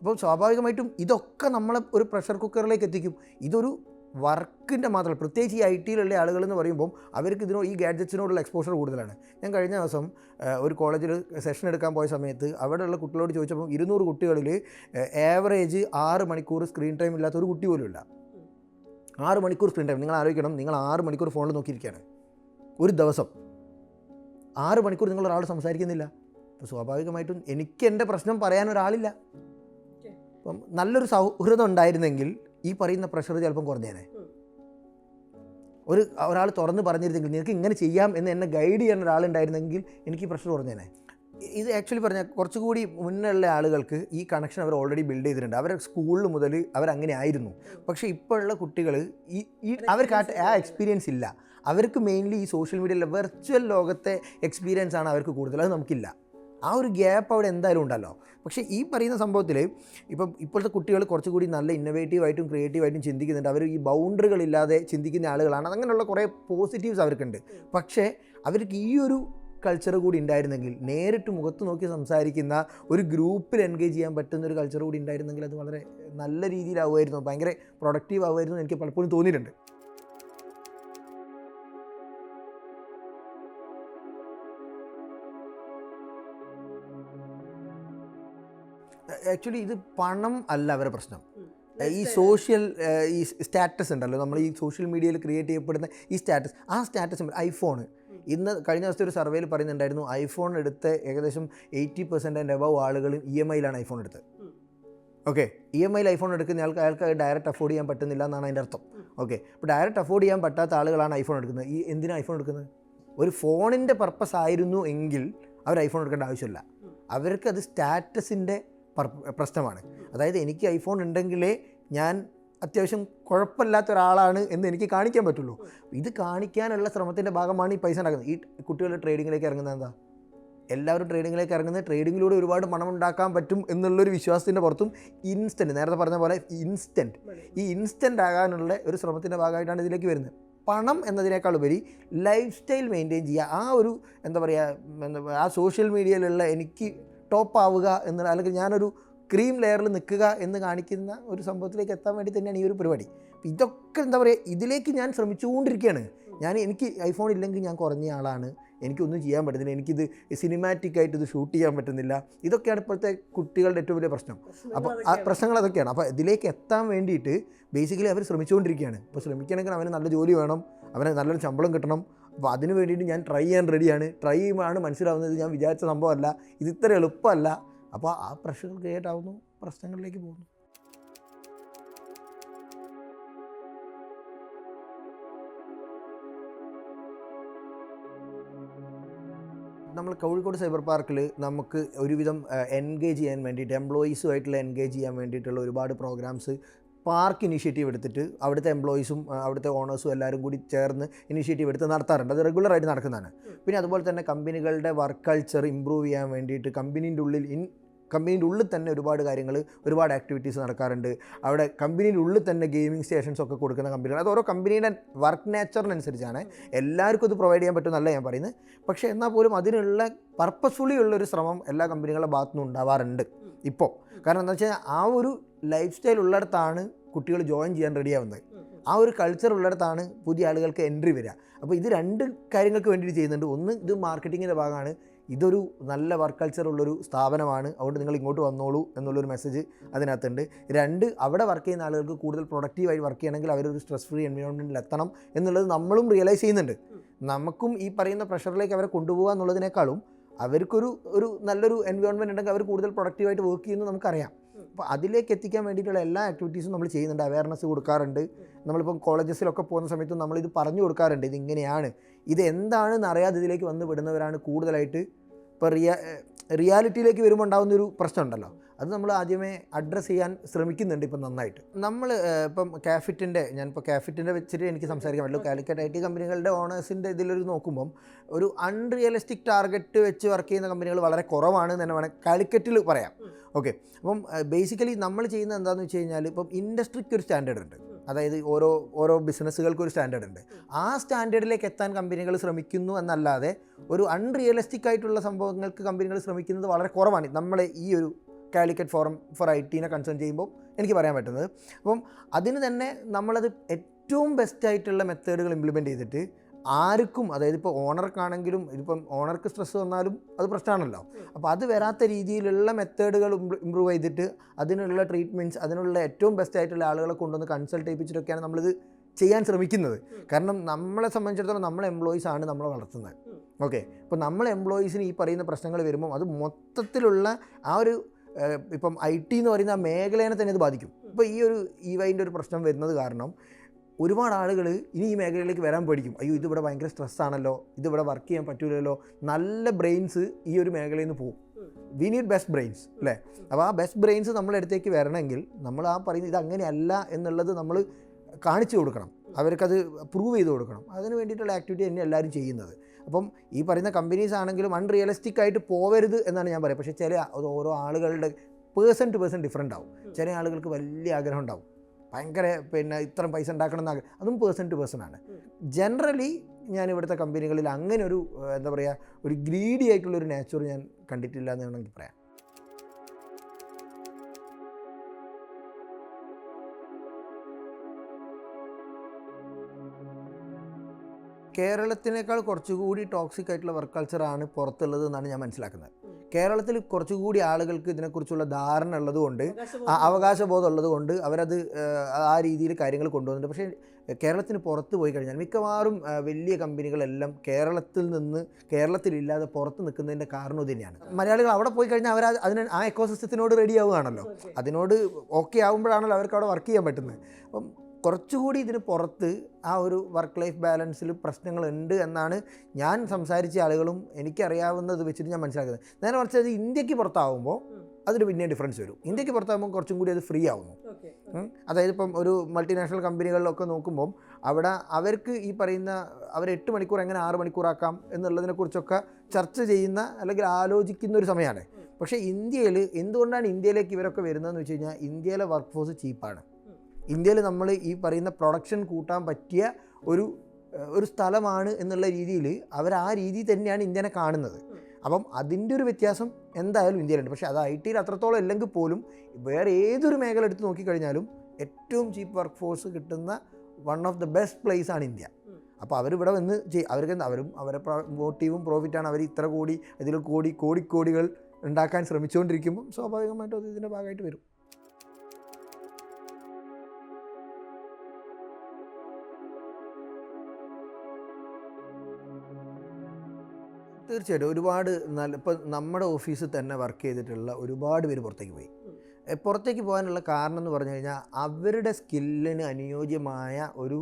അപ്പോൾ സ്വാഭാവികമായിട്ടും ഇതൊക്കെ നമ്മളെ ഒരു പ്രഷർ കുക്കറിലേക്ക് എത്തിക്കും. ഇതൊരു വർക്കിന്റെ മാത്രമല്ല പ്രത്യേകിച്ച് ഈ ഐ ടിയിലുള്ള ആളുകൾ എന്ന് പറയുമ്പോൾ അവർക്ക് ഇതിനോ ഈ ഗാഡ്ജറ്റ്സിനോടുള്ള എക്സ്പോഷർ കൂടുതലാണ്. ഞാൻ കഴിഞ്ഞ ദിവസം ഒരു കോളേജിൽ സെഷൻ എടുക്കാൻ പോയ സമയത്ത് അവിടെയുള്ള കുട്ടികളോട് ചോദിച്ചപ്പോൾ ഇരുന്നൂറ് കുട്ടികളിൽ ആവറേജ് ആറ് മണിക്കൂർ സ്ക്രീൻ ടൈം ഇല്ലാത്ത ഒരു കുട്ടി പോലും ഇല്ല. ആറ് മണിക്കൂർ സ്ക്രീൻ ടൈം നിങ്ങൾ ആലോചിക്കണം നിങ്ങൾ ആറ് മണിക്കൂർ ഫോണിൽ നോക്കിയിരിക്കുകയാണ്. ഒരു ദിവസം. ആറ് മണിക്കൂർ നിങ്ങൾ ഒരാൾ സംസാരിക്കുന്നില്ല. അപ്പോൾ സ്വാഭാവികമായിട്ടും എനിക്ക് എന്റെ പ്രശ്നം പറയാൻ ഒരാളില്ല. അപ്പം നല്ലൊരു സൗഹൃദം ഉണ്ടായിരുന്നെങ്കിൽ ഈ പറയുന്ന പ്രഷർ ചിലപ്പം കുറഞ്ഞേനെ. ഒരു ഒരാൾ തുറന്ന് പറഞ്ഞിരുന്നെങ്കിൽ നിനക്ക് ഇങ്ങനെ ചെയ്യാം എന്ന് എന്നെ ഗൈഡ് ചെയ്യാൻ ഒരാളുണ്ടായിരുന്നെങ്കിൽ എനിക്ക് ഈ പ്രഷർ കുറഞ്ഞേനെ. ഇത് ആക്ച്വലി പറഞ്ഞാൽ കുറച്ചുകൂടി മുന്നുള്ള ആളുകൾക്ക് ഈ കണക്ഷൻ അവർ ഓൾറെഡി ബിൽഡ് ചെയ്തിട്ടുണ്ട്. അവർ സ്കൂളിൽ മുതൽ അവരങ്ങനെ ആയിരുന്നു. പക്ഷേ ഇപ്പോഴുള്ള കുട്ടികൾ ഈ ഈ അവർക്ക് ആ എക്സ്പീരിയൻസ് ഇല്ല. അവർക്ക് മെയിൻലി ഈ സോഷ്യൽ മീഡിയയിലെ വെർച്വൽ ലോകത്തെ എക്സ്പീരിയൻസ് ആണ് അവർക്ക് കൂടുതൽ. അത് നമുക്കില്ല. ആ ഒരു ഗ്യാപ്പ് അവിടെ എന്തായാലും ഉണ്ടല്ലോ. പക്ഷേ ഈ പറയുന്ന സംഭവത്തിൽ ഇപ്പം ഇപ്പോഴത്തെ കുട്ടികൾ കുറച്ചുകൂടി നല്ല ഇന്നോവേറ്റീവായിട്ടും ക്രിയേറ്റീവായിട്ടും ചിന്തിക്കുന്നുണ്ട്. അവർ ഈ ബൗണ്ടറികളില്ലാതെ ചിന്തിക്കുന്ന ആളുകളാണ്. അങ്ങനെയുള്ള കുറേ പോസിറ്റീവ്സ് അവർക്കുണ്ട്. പക്ഷേ അവർക്ക് ഈ ഒരു കൾച്ചർ കൂടി ഉണ്ടായിരുന്നെങ്കിൽ നേരിട്ട് മുഖത്ത് നോക്കി സംസാരിക്കുന്ന ഒരു ഗ്രൂപ്പിൽ എൻഗേജ് ചെയ്യാൻ പറ്റുന്ന ഒരു കൾച്ചർ കൂടി ഉണ്ടായിരുന്നെങ്കിൽ അത് വളരെ നല്ല രീതിയിലാവുമായിരുന്നു. ഭയങ്കര പ്രൊഡക്റ്റീവ് ആവുമായിരുന്നു എനിക്ക് പലപ്പോഴും തോന്നിയിട്ടുണ്ട്. ആക്ച്വലി ഇത് പണം അല്ല അവരുടെ പ്രശ്നം. ഈ സോഷ്യൽ ഈ സ്റ്റാറ്റസ് ഉണ്ടല്ലോ. നമ്മൾ ഈ സോഷ്യൽ മീഡിയയിൽ ക്രിയേറ്റ് ചെയ്യപ്പെടുന്ന ഈ സ്റ്റാറ്റസ് ആ സ്റ്റാറ്റസ് ഐഫോൺ ഇന്ന് കഴിഞ്ഞ ദിവസത്തെ ഒരു സർവേയിൽ പറയുന്നുണ്ടായിരുന്നു ഐഫോൺ എടുത്ത് ഏകദേശം എയ്റ്റി പെർസെന്റ് ആൻഡ് അബവ് ആളുകൾ ഇ എം ഐയിലാണ് ഐഫോൺ എടുത്തത്. ഓക്കെ ഇ എം ഐയിൽ ഐഫോൺ എടുക്കുന്ന ആൾക്ക് അയാൾക്ക് ഡയറക്റ്റ് അഫോർഡ് ചെയ്യാൻ പറ്റുന്നില്ല എന്നാണ് അതിന്റെ അർത്ഥം. ഓക്കെ അപ്പോൾ ഡയറക്റ്റ് അഫോർഡ് ചെയ്യാൻ പറ്റാത്ത ആളുകളാണ് ഐഫോൺ എടുക്കുന്നത്. ഈ എന്തിനാണ് ഐഫോൺ എടുക്കുന്നത്? ഒരു ഫോണിന്റെ പർപ്പസ് ആയിരുന്നു എങ്കിൽ അവർ ഐഫോൺ എടുക്കേണ്ട ആവശ്യമില്ല. അവർക്ക് അത് സ്റ്റാറ്റസിന്റെ പ്രശ്നമാണ്. അതായത് എനിക്ക് ഐഫോൺ ഉണ്ടെങ്കിലേ ഞാൻ അത്യാവശ്യം കുഴപ്പമില്ലാത്ത ഒരാളാണ് എന്ന് എനിക്ക് കാണിക്കാൻ പറ്റുള്ളൂ. ഇത് കാണിക്കാനുള്ള ശ്രമത്തിന്റെ ഭാഗമാണ് ഈ പൈസ ഉണ്ടാക്കുന്നത്. ഈ കുട്ടികൾ ട്രേഡിങ്ങിലേക്ക് ഇറങ്ങുന്നത് എന്താ? എല്ലാവരും ട്രേഡിങ്ങിലേക്ക് ഇറങ്ങുന്നത് ട്രേഡിങ്ങിലൂടെ ഒരുപാട് പണം ഉണ്ടാക്കാൻ പറ്റും എന്നുള്ളൊരു വിശ്വാസത്തിന്റെ പുറത്തും ഇൻസ്റ്റന്റ് നേരത്തെ പറഞ്ഞ പോലെ ഇൻസ്റ്റന്റ് ഈ ഇൻസ്റ്റന്റ് ആകാനുള്ള ഒരു ശ്രമത്തിന്റെ ഭാഗമായിട്ടാണ് ഇതിലേക്ക് വരുന്നത്. പണം എന്നതിനേക്കാൾ ഉപരി ലൈഫ് സ്റ്റൈൽ മെയിന്റെയിൻ ചെയ്യുക. ആ ഒരു എന്താ പറയുക ആ സോഷ്യൽ മീഡിയയിലുള്ള എനിക്ക് ടോപ്പ് ആവുക എന്ന് അല്ലെങ്കിൽ ഞാനൊരു ക്രീം ലെയറിൽ നിൽക്കുക എന്ന് കാണിക്കുന്ന ഒരു സംഭവത്തിലേക്ക് എത്താൻ വേണ്ടി തന്നെയാണ് ഈ ഒരു പരിപാടി. ഇതൊക്കെ എന്താ പറയുക ഇതിലേക്ക് ഞാൻ ശ്രമിച്ചുകൊണ്ടിരിക്കുകയാണ്. ഞാൻ എനിക്ക് ഐഫോൺ ഇല്ലെങ്കിൽ ഞാൻ കുറഞ്ഞ ആളാണ്. എനിക്കൊന്നും ചെയ്യാൻ പറ്റുന്നില്ല. എനിക്കിത് സിനിമാറ്റിക് ആയിട്ട് ഇത് ഷൂട്ട് ചെയ്യാൻ പറ്റുന്നില്ല. ഇതൊക്കെയാണ് ഇപ്പോഴത്തെ കുട്ടികളുടെ ഏറ്റവും വലിയ പ്രശ്നം. അപ്പോൾ ആ പ്രശ്നങ്ങൾ അതൊക്കെയാണ്. അപ്പോൾ ഇതിലേക്ക് എത്താൻ വേണ്ടിയിട്ട് ബേസിക്കലി അവർ ശ്രമിച്ചുകൊണ്ടിരിക്കുകയാണ്. അപ്പോൾ ശ്രമിക്കണമെങ്കിൽ അവന് നല്ല ജോലി വേണം. അവന് നല്ലൊരു ശമ്പളം കിട്ടണം. അപ്പോൾ അതിന് വേണ്ടിയിട്ട് ഞാൻ ട്രൈ ചെയ്യാൻ റെഡിയാണ് ട്രൈ ചെയ്യുമ്പോഴാണ് മനസ്സിലാവുന്നത് ഞാൻ വിചാരിച്ച സംഭവമല്ല ഇത് ഇത്ര എളുപ്പമല്ല. അപ്പോൾ ആ പ്രഷർ ക്രിയേറ്റ് ആവുന്നു പ്രശ്നങ്ങളിലേക്ക് പോകുന്നു. നമ്മൾ കോഴിക്കോട് സൈബർ പാർക്കിൽ നമുക്ക് ഒരുവിധം എൻഗേജ് ചെയ്യാൻ വേണ്ടിയിട്ട് എംപ്ലോയീസുമായിട്ടുള്ള എൻഗേജ് ചെയ്യാൻ വേണ്ടിയിട്ടുള്ള ഒരുപാട് പ്രോഗ്രാംസ് പാർക്ക് ഇനിഷ്യേറ്റീവ് എടുത്തിട്ട് അവിടുത്തെ എംപ്ലോയീസും അവിടുത്തെ ഓണേഴ്സും എല്ലാവരും കൂടി ചേർന്ന് ഇനിഷ്യേറ്റീവ് എടുത്ത് നടത്താറുണ്ട്. അത് റെഗുലറായിട്ട് നടക്കുന്നതാണ്. പിന്നെ അതുപോലെ തന്നെ കമ്പനികളുടെ വർക്ക് കൾച്ചർ ഇമ്പ്രൂവ് ചെയ്യാൻ വേണ്ടിയിട്ട് കമ്പനീന്റെ ഉള്ളിൽ ഇൻ കമ്പനീന്റെ ഉള്ളിൽ തന്നെ ഒരുപാട് കാര്യങ്ങൾ ഒരുപാട് ആക്ടിവിറ്റീസ് നടക്കാറുണ്ട്. അവിടെ കമ്പനീന്റെ ഉള്ളിൽ തന്നെ ഗെയിമിംഗ് സ്റ്റേഷൻസ് ഒക്കെ കൊടുക്കുന്ന കമ്പനികൾ. അത് ഓരോ കമ്പനിയുടെ വർക്ക് നേച്ചറിനനുസരിച്ചാണ് എല്ലാവർക്കും ഇത് പ്രൊവൈഡ് ചെയ്യാൻ പറ്റുമെന്നല്ല ഞാൻ പറയുന്നത്. പക്ഷേ എന്നാൽ പോലും അതിനുള്ള പർപ്പസ്ഫുള്ളി ഉള്ളൊരു ശ്രമം എല്ലാ കമ്പനികളുടെ ഭാഗത്തുനിന്നും ഉണ്ടാവാറുണ്ട്. ഇപ്പോൾ. കാരണം എന്താ വെച്ചാൽ ആ ഒരു ലൈഫ് സ്റ്റൈൽ ഉള്ളിടത്താണ് കുട്ടികൾ ജോയിൻ ചെയ്യാൻ റെഡിയാവുന്നത് ആ ഒരു കൾച്ചർ ഉള്ളിടത്താണ് പുതിയ ആളുകൾക്ക് എൻട്രി വരിക. അപ്പോൾ ഇത് രണ്ട് കാര്യങ്ങൾക്ക് വേണ്ടിയിട്ട് ചെയ്യുന്നുണ്ട്. ഒന്ന് ഇത് മാർക്കറ്റിങ്ങിന്റെ ഭാഗമാണ്. ഇതൊരു നല്ല വർക്ക് കൾച്ചർ ഉള്ളൊരു സ്ഥാപനമാണ്. അതുകൊണ്ട് നിങ്ങൾ ഇങ്ങോട്ട് വന്നോളൂ എന്നുള്ളൊരു മെസ്സേജ് അതിനകത്തുണ്ട്. രണ്ട് അവിടെ വർക്ക് ചെയ്യുന്ന ആളുകൾക്ക് കൂടുതൽ പ്രൊഡക്റ്റീവായി വർക്ക് ചെയ്യണമെങ്കിൽ അവരൊരു സ്ട്രെസ് ഫ്രീ എൻവയോൺമെന്റിൽ എത്തണം എന്നുള്ളത് നമ്മളും റിയലൈസ് ചെയ്യുന്നുണ്ട്. നമുക്കും ഈ പറയുന്ന പ്രഷറിലേക്ക് അവരെ കൊണ്ടുപോകുക എന്നുള്ളതിനേക്കാളും അവർക്കൊരു ഒരു നല്ലൊരു എൻവയോൺമെന്റ് ഉണ്ടെങ്കിൽ അവർ കൂടുതൽ പ്രൊഡക്റ്റീവായിട്ട് വർക്ക് ചെയ്യുന്നത് നമുക്കറിയാം. അപ്പോൾ അതിലേക്ക് എത്തിക്കാൻ വേണ്ടിയിട്ടുള്ള എല്ലാ ആക്ടിവിറ്റീസും നമ്മൾ ചെയ്യുന്നുണ്ട്. അവയർനെസ് കൊടുക്കാറുണ്ട്. നമ്മളിപ്പം കോളേജസിലൊക്കെ പോകുന്ന സമയത്തും നമ്മളിത് പറഞ്ഞു കൊടുക്കാറുണ്ട്. ഇത് ഇങ്ങനെയാണ്. ഇത് എന്താണെന്ന് അറിയാതെ ഇതിലേക്ക് വന്ന് വിടുന്നവരാണ് കൂടുതലായിട്ട്. ഇപ്പോൾ റിയാ റിയാലിറ്റിയിലേക്ക് വരുമ്പോൾ ഉണ്ടാകുന്നൊരു പ്രശ്നമുണ്ടല്ലോ അത് നമ്മൾ ആദ്യമേ അഡ്രസ്സ് ചെയ്യാൻ ശ്രമിക്കുന്നുണ്ട് ഇപ്പം നന്നായിട്ട്. നമ്മൾ ഇപ്പം കാഫിറ്റിന്റെ ഞാനിപ്പോൾ കാഫിറ്റിന്റെ വെച്ചിട്ട് എനിക്ക് സംസാരിക്കാൻ പറ്റുള്ളൂ. കാലിക്കറ്റ് ഐ ടി കമ്പനികളുടെ ഓണേഴ്സിന്റെ ഇതിലൊരു നോക്കുമ്പം ഒരു അൺറിയലിസ്റ്റിക് ടാർഗറ്റ് വെച്ച് വർക്ക് ചെയ്യുന്ന കമ്പനികൾ വളരെ കുറവാണ് എന്ന് തന്നെ വേണം കാലിക്കറ്റിൽ പറയാം. ഓക്കെ അപ്പം ബേസിക്കലി നമ്മൾ ചെയ്യുന്നത് എന്താണെന്ന് വെച്ച് കഴിഞ്ഞാൽ ഇപ്പം ഇൻഡസ്ട്രിക്ക് ഒരു സ്റ്റാൻഡേർഡ് ഉണ്ട്. അതായത് ഓരോ ഓരോ ബിസിനസ്സുകൾക്ക് ഒരു സ്റ്റാൻഡേർഡ് ഉണ്ട്. ആ സ്റ്റാൻഡേർഡിലേക്ക് എത്താൻ കമ്പനികൾ ശ്രമിക്കുന്നു എന്നല്ലാതെ ഒരു അൺറിയലിസ്റ്റിക് ആയിട്ടുള്ള സംഭവങ്ങൾക്ക് കമ്പനികൾ ശ്രമിക്കുന്നത് വളരെ കുറവാണ്. നമ്മളെ ഈ ഒരു കാലിക്കറ്റ് ഫോറം ഫോർ ഐ ടീനെ കൺസേൺ ചെയ്യുമ്പോൾ എനിക്ക് പറയാൻ പറ്റുന്നത്. അപ്പം അതിന് തന്നെ നമ്മളത് ഏറ്റവും ബെസ്റ്റ് ആയിട്ടുള്ള മെത്തേഡുകൾ ഇംപ്ലിമെന്റ് ചെയ്തിട്ട് ആർക്കും അതായത് ഇപ്പോൾ ഓണർക്കാണെങ്കിലും ഇതിപ്പം ഓണർക്ക് സ്ട്രെസ് വന്നാലും അത് പ്രശ്നമാണല്ലോ. അപ്പോൾ അത് വരാത്ത രീതിയിലുള്ള മെത്തേഡുകൾ ഇമ്പ്രൂവ് ചെയ്തിട്ട് അതിനുള്ള ട്രീറ്റ്മെന്റ്സ് അതിനുള്ള ഏറ്റവും ബെസ്റ്റ് ആയിട്ടുള്ള ആളുകളെ കൊണ്ടുവന്ന് കൺസൾട്ട് ചെയ്യിപ്പിച്ചിട്ടൊക്കെയാണ് നമ്മളിത് ചെയ്യാൻ ശ്രമിക്കുന്നത്. കാരണം നമ്മളെ സംബന്ധിച്ചിടത്തോളം നമ്മളെ എംപ്ലോയീസ് ആണ് നമ്മളെ വളർത്തുന്നത്. ഓക്കെ? അപ്പോൾ നമ്മളെ എംപ്ലോയീസിന് ഈ പറയുന്ന പ്രശ്നങ്ങൾ വരുമ്പോൾ അത് മൊത്തത്തിലുള്ള ആ ഒരു ഇപ്പം ഐ ടി എന്ന് പറയുന്ന മേഖലേനെ തന്നെ ഇത് ബാധിക്കും. ഇപ്പോൾ ഈ ഒരു ഈ വൈന്റെ ഒരു പ്രശ്നം വരുന്നത് കാരണം ഒരുപാട് ആളുകൾ ഇനി ഈ മേഖലയിലേക്ക് വരാൻ പഠിക്കും അയ്യോ ഇതിവിടെ ഭയങ്കര സ്ട്രെസ്സാണല്ലോ ഇതിവിടെ വർക്ക് ചെയ്യാൻ പറ്റൂലല്ലോ നല്ല ബ്രെയിൻസ് ഈ ഒരു മേഖലയിൽ നിന്ന് പോകും. വി നീഡ് ബെസ്റ്റ് ബ്രെയിൻസ് അല്ലേ? അപ്പോൾ ആ ബെസ്റ്റ് ബ്രെയിൻസ് നമ്മളെ അടുത്തേക്ക് വരണമെങ്കിൽ നമ്മൾ ആ പറയുന്നത് ഇത് അങ്ങനെയല്ല എന്നുള്ളത് നമ്മൾ കാണിച്ചു കൊടുക്കണം. അവർക്കത് പ്രൂവ് ചെയ്ത് കൊടുക്കണം. അതിന് വേണ്ടിയിട്ടുള്ള ആക്ടിവിറ്റി തന്നെ എല്ലാവരും ചെയ്യുന്നത്. അപ്പം ഈ പറയുന്ന കമ്പനീസ് ആണെങ്കിലും അൺറിയലിസ്റ്റിക് ആയിട്ട് പോവരുത് എന്നാണ് ഞാൻ പറയുക. പക്ഷേ ചില അത് ഓരോ ആളുകളുടെ പേഴ്സൺ ടു പേഴ്സൺ ഡിഫറെന്റ് ആവും ചില ആളുകൾക്ക് വലിയ ആഗ്രഹം ഉണ്ടാവും. ഭയങ്കര പിന്നെ ഇത്രയും പൈസ ഉണ്ടാക്കണം എന്നാൽ അതും പേഴ്സൺ ടു പേഴ്സൺ ആണ്. ജനറലി ഞാൻ ഇവിടുത്തെ കമ്പനികളിൽ അങ്ങനെ ഒരു എന്താ പറയുക ഒരു ഗ്രീഡി ആയിട്ടുള്ള ഒരു നാച്ചുർ ഞാൻ കണ്ടിട്ടില്ല എന്ന് വേണമെങ്കിൽ പറയാം കേരളത്തിനേക്കാൾ കുറച്ചുകൂടി ടോക്സിക് ആയിട്ടുള്ള വർക്ക് കൾച്ചറാണ് പുറത്തുള്ളത് എന്നാണ് ഞാൻ മനസ്സിലാക്കുന്നത്. കേരളത്തിൽ കുറച്ചുകൂടി ആളുകൾക്ക് ഇതിനെക്കുറിച്ചുള്ള ധാരണ ഉള്ളതുകൊണ്ട് ആ അവകാശബോധം ഉള്ളത് കൊണ്ട് അവരത് ആ രീതിയിൽ കാര്യങ്ങൾ കൊണ്ടുവന്നിട്ട് പക്ഷേ കേരളത്തിന് പുറത്ത് പോയി കഴിഞ്ഞാൽ മിക്കവാറും വലിയ കമ്പനികളെല്ലാം കേരളത്തിൽ നിന്ന് കേരളത്തിലില്ലാതെ പുറത്ത് നിൽക്കുന്നതിന്റെ കാരണം ഇതുതന്നെയാണ്. മലയാളികൾ അവിടെ പോയി കഴിഞ്ഞാൽ അവർ അതിന് ആ എക്കോസിസ്റ്റത്തിനോട് റെഡി ആവുകയാണല്ലോ. അതിനോട് ഓക്കെ ആകുമ്പോഴാണല്ലോ അവർക്ക് അവിടെ വർക്ക് ചെയ്യാൻ പറ്റുന്നത്. അപ്പം കുറച്ചുകൂടി ഇതിന് പുറത്ത് ആ ഒരു വർക്ക് ലൈഫ് ബാലൻസിൽ പ്രശ്നങ്ങളുണ്ട് എന്നാണ് ഞാൻ സംസാരിച്ച ആളുകളും എനിക്കറിയാവുന്നത് വെച്ചിട്ട് ഞാൻ മനസ്സിലാക്കുന്നത്. നേരെ മറിച്ച് അത് ഇന്ത്യയ്ക്ക് പുറത്താവുമ്പോൾ അതിന് പിന്നെ ഡിഫറൻസ് വരും. ഇന്ത്യയ്ക്ക് പുറത്താകുമ്പോൾ കുറച്ചും കൂടി അത് ഫ്രീ ആവുന്നു. അതായത് ഇപ്പം ഒരു മൾട്ടിനാഷണൽ കമ്പനികളിലൊക്കെ നോക്കുമ്പം അവിടെ അവർക്ക് ഈ പറയുന്ന അവർ എട്ട് മണിക്കൂർ എങ്ങനെ ആറ് മണിക്കൂറാക്കാം എന്നുള്ളതിനെക്കുറിച്ചൊക്കെ ചർച്ച ചെയ്യുന്ന അല്ലെങ്കിൽ ആലോചിക്കുന്ന ഒരു സമയമാണ്. പക്ഷേ ഇന്ത്യയിൽ എന്തുകൊണ്ടാണ് ഇന്ത്യയിലേക്ക് ഇവരൊക്കെ വരുന്നതെന്ന് വെച്ച് കഴിഞ്ഞാൽ ഇന്ത്യയിലെ വർക്ക് ഫോഴ്സ് ചീപ്പാണ് ഇന്ത്യയിൽ നമ്മൾ ഈ പറയുന്ന പ്രൊഡക്ഷൻ കൂട്ടാൻ പറ്റിയ ഒരു ഒരു സ്ഥലമാണ് എന്നുള്ള രീതിയിൽ അവർ ആ രീതി തന്നെയാണ് ഇന്ത്യനെ കാണുന്നത്. അപ്പം അതിന്റെ ഒരു വ്യത്യാസം എന്തായാലും ഇന്ത്യയിലുണ്ട്. പക്ഷേ അത് ഐ ടിയിൽ അത്രത്തോളം ഇല്ലെങ്കിൽ പോലും വേറെ ഏതൊരു മേഖല എടുത്ത് നോക്കിക്കഴിഞ്ഞാലും ഏറ്റവും ചീപ്പ് വർക്ക് ഫോഴ്സ് കിട്ടുന്ന one of the best place ആണ് ഇന്ത്യ. അപ്പോൾ അവരിവിടെ വന്ന് ചെയ് അവർക്ക് അവരും അവരെ മോട്ടീവും പ്രോഫിറ്റാണ് അവർ ഇത്ര കോടി അതിൽ കോടി കോടിക്കോടികൾ ഉണ്ടാക്കാൻ ശ്രമിച്ചുകൊണ്ടിരിക്കുമ്പോൾ സ്വാഭാവികമായിട്ടും അത് ഇതിന്റെ ഭാഗമായിട്ട് വരും. തീർച്ചയായിട്ടും ഒരുപാട് നല്ല ഇപ്പം നമ്മുടെ ഓഫീസിൽ തന്നെ വർക്ക് ചെയ്തിട്ടുള്ള ഒരുപാട് പേര് പുറത്തേക്ക് പോയി. പുറത്തേക്ക് പോകാനുള്ള കാരണം എന്ന് പറഞ്ഞു കഴിഞ്ഞാൽ അവരുടെ സ്കില്ലിന് അനുയോജ്യമായ ഒരു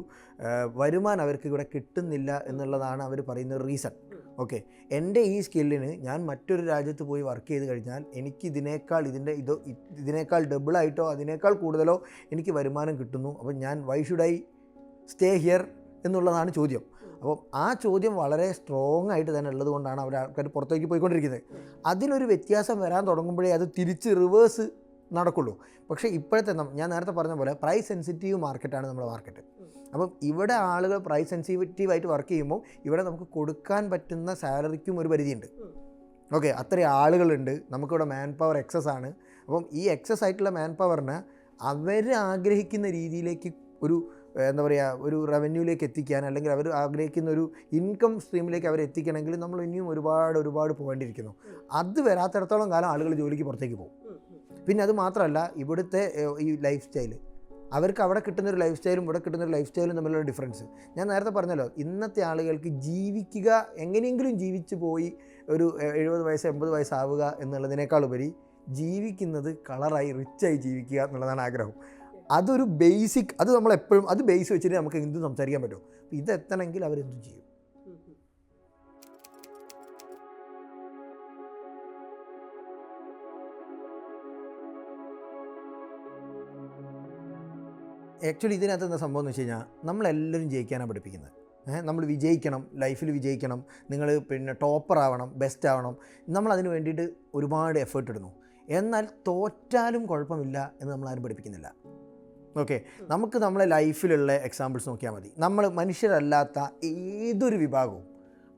വരുമാനം അവർക്ക് ഇവിടെ കിട്ടുന്നില്ല എന്നുള്ളതാണ് അവർ പറയുന്ന റീസൺ. ഓക്കെ. എന്റെ ഈ സ്കില്ലിന് ഞാൻ മറ്റൊരു രാജ്യത്ത് പോയി വർക്ക് ചെയ്ത് കഴിഞ്ഞാൽ എനിക്ക് ഇതിനേക്കാൾ ഇതിന്റെ ഇതോ ഇതിനേക്കാൾ ഡബിളായിട്ടോ അതിനേക്കാൾ കൂടുതലോ എനിക്ക് വരുമാനം കിട്ടുന്നു. അപ്പം ഞാൻ why should I stay here എന്നുള്ളതാണ് ചോദ്യം. അപ്പോൾ ആ ചോദ്യം വളരെ സ്ട്രോങ് ആയിട്ട് തന്നെ ഉള്ളത് കൊണ്ടാണ് അവർ ആൾക്കാർ പുറത്തേക്ക് പോയിക്കൊണ്ടിരിക്കുന്നത്. അതിലൊരു വ്യത്യാസം വരാൻ തുടങ്ങുമ്പോഴേ അത് തിരിച്ച് റിവേഴ്സ് നടക്കുള്ളൂ. പക്ഷേ ഇപ്പോഴത്തെ ഞാൻ നേരത്തെ പറഞ്ഞ പോലെ പ്രൈസ് സെൻസിറ്റീവ് മാർക്കറ്റാണ് നമ്മുടെ മാർക്കറ്റ് അപ്പം ഇവിടെ ആളുകൾ പ്രൈസ് സെൻസിറ്റീവായിട്ട് വർക്ക് ചെയ്യുമ്പോൾ ഇവിടെ നമുക്ക് കൊടുക്കാൻ പറ്റുന്ന സാലറിക്കും ഒരു പരിധിയുണ്ട്. ഓക്കെ അത്രയും ആളുകളുണ്ട്. നമുക്കിവിടെ മാൻ പവർ എക്സസ് ആണ്. അപ്പം ഈ എക്സസ് ആയിട്ടുള്ള മാൻ പവറിന് അവർ ആഗ്രഹിക്കുന്ന രീതിയിലേക്ക് ഒരു എന്താ പറയുക ഒരു റവന്യൂയിലേക്ക് എത്തിക്കാൻ അല്ലെങ്കിൽ അവർ ആഗ്രഹിക്കുന്ന ഒരു ഇൻകം സ്ട്രീമിലേക്ക് അവർ എത്തിക്കണമെങ്കിൽ നമ്മൾ ഇനിയും ഒരുപാട് ഒരുപാട് പോകേണ്ടിയിരിക്കുന്നു. അത് വരാത്തിടത്തോളം കാലം ആളുകൾ ജോലിക്ക് പുറത്തേക്ക് പോകും. പിന്നെ അത് മാത്രമല്ല ഇവിടുത്തെ ഈ ലൈഫ് സ്റ്റൈൽ അവർക്ക് അവിടെ കിട്ടുന്ന ഒരു ലൈഫ് സ്റ്റൈലും ഇവിടെ കിട്ടുന്ന ഒരു ലൈഫ് സ്റ്റൈലും തമ്മിലുള്ള ഡിഫറൻസ് ഞാൻ നേരത്തെ പറഞ്ഞല്ലോ ഇന്നത്തെ ആളുകൾക്ക് ജീവിക്കുക എങ്ങനെയെങ്കിലും ജീവിച്ചു പോയി ഒരു എഴുപത് വയസ്സ് എൺപത് വയസ്സാവുക എന്നുള്ളതിനേക്കാൾ ഉപരി ജീവിക്കുന്നത് കളറായി റിച്ചായി ജീവിക്കുക എന്നുള്ളതാണ് ആഗ്രഹം. അതൊരു ബേസിക് അത് നമ്മൾ എപ്പോഴും അത് ബേസ് വെച്ചിട്ട് നമുക്ക് എന്തും സംസാരിക്കാൻ പറ്റും? ഇതെത്തണമെങ്കിൽ അവരെന്തും ചെയ്യും. ആക്ച്വലി ഇതിനകത്ത് എന്താ സംഭവം എന്ന് വെച്ച് കഴിഞ്ഞാൽ നമ്മളെല്ലാവരും ജയിക്കാനാണ് പഠിപ്പിക്കുന്നത്. നമ്മൾ വിജയിക്കണം ലൈഫിൽ വിജയിക്കണം നിങ്ങൾ പിന്നെ ടോപ്പർ ആവണം ബെസ്റ്റ് ആവണം നമ്മൾ അതിന് വേണ്ടിയിട്ട് ഒരുപാട് എഫേർട്ട് ഇടുന്നു. എന്നാൽ തോറ്റാലും കുഴപ്പമില്ല എന്ന് നമ്മൾ ആരും പഠിപ്പിക്കുന്നില്ല. ഓക്കെ. നമുക്ക് നമ്മളെ ലൈഫിലുള്ള എക്സാമ്പിൾസ് നോക്കിയാൽ മതി. നമ്മൾ മനുഷ്യരല്ലാത്ത ഏതൊരു വിഭാഗവും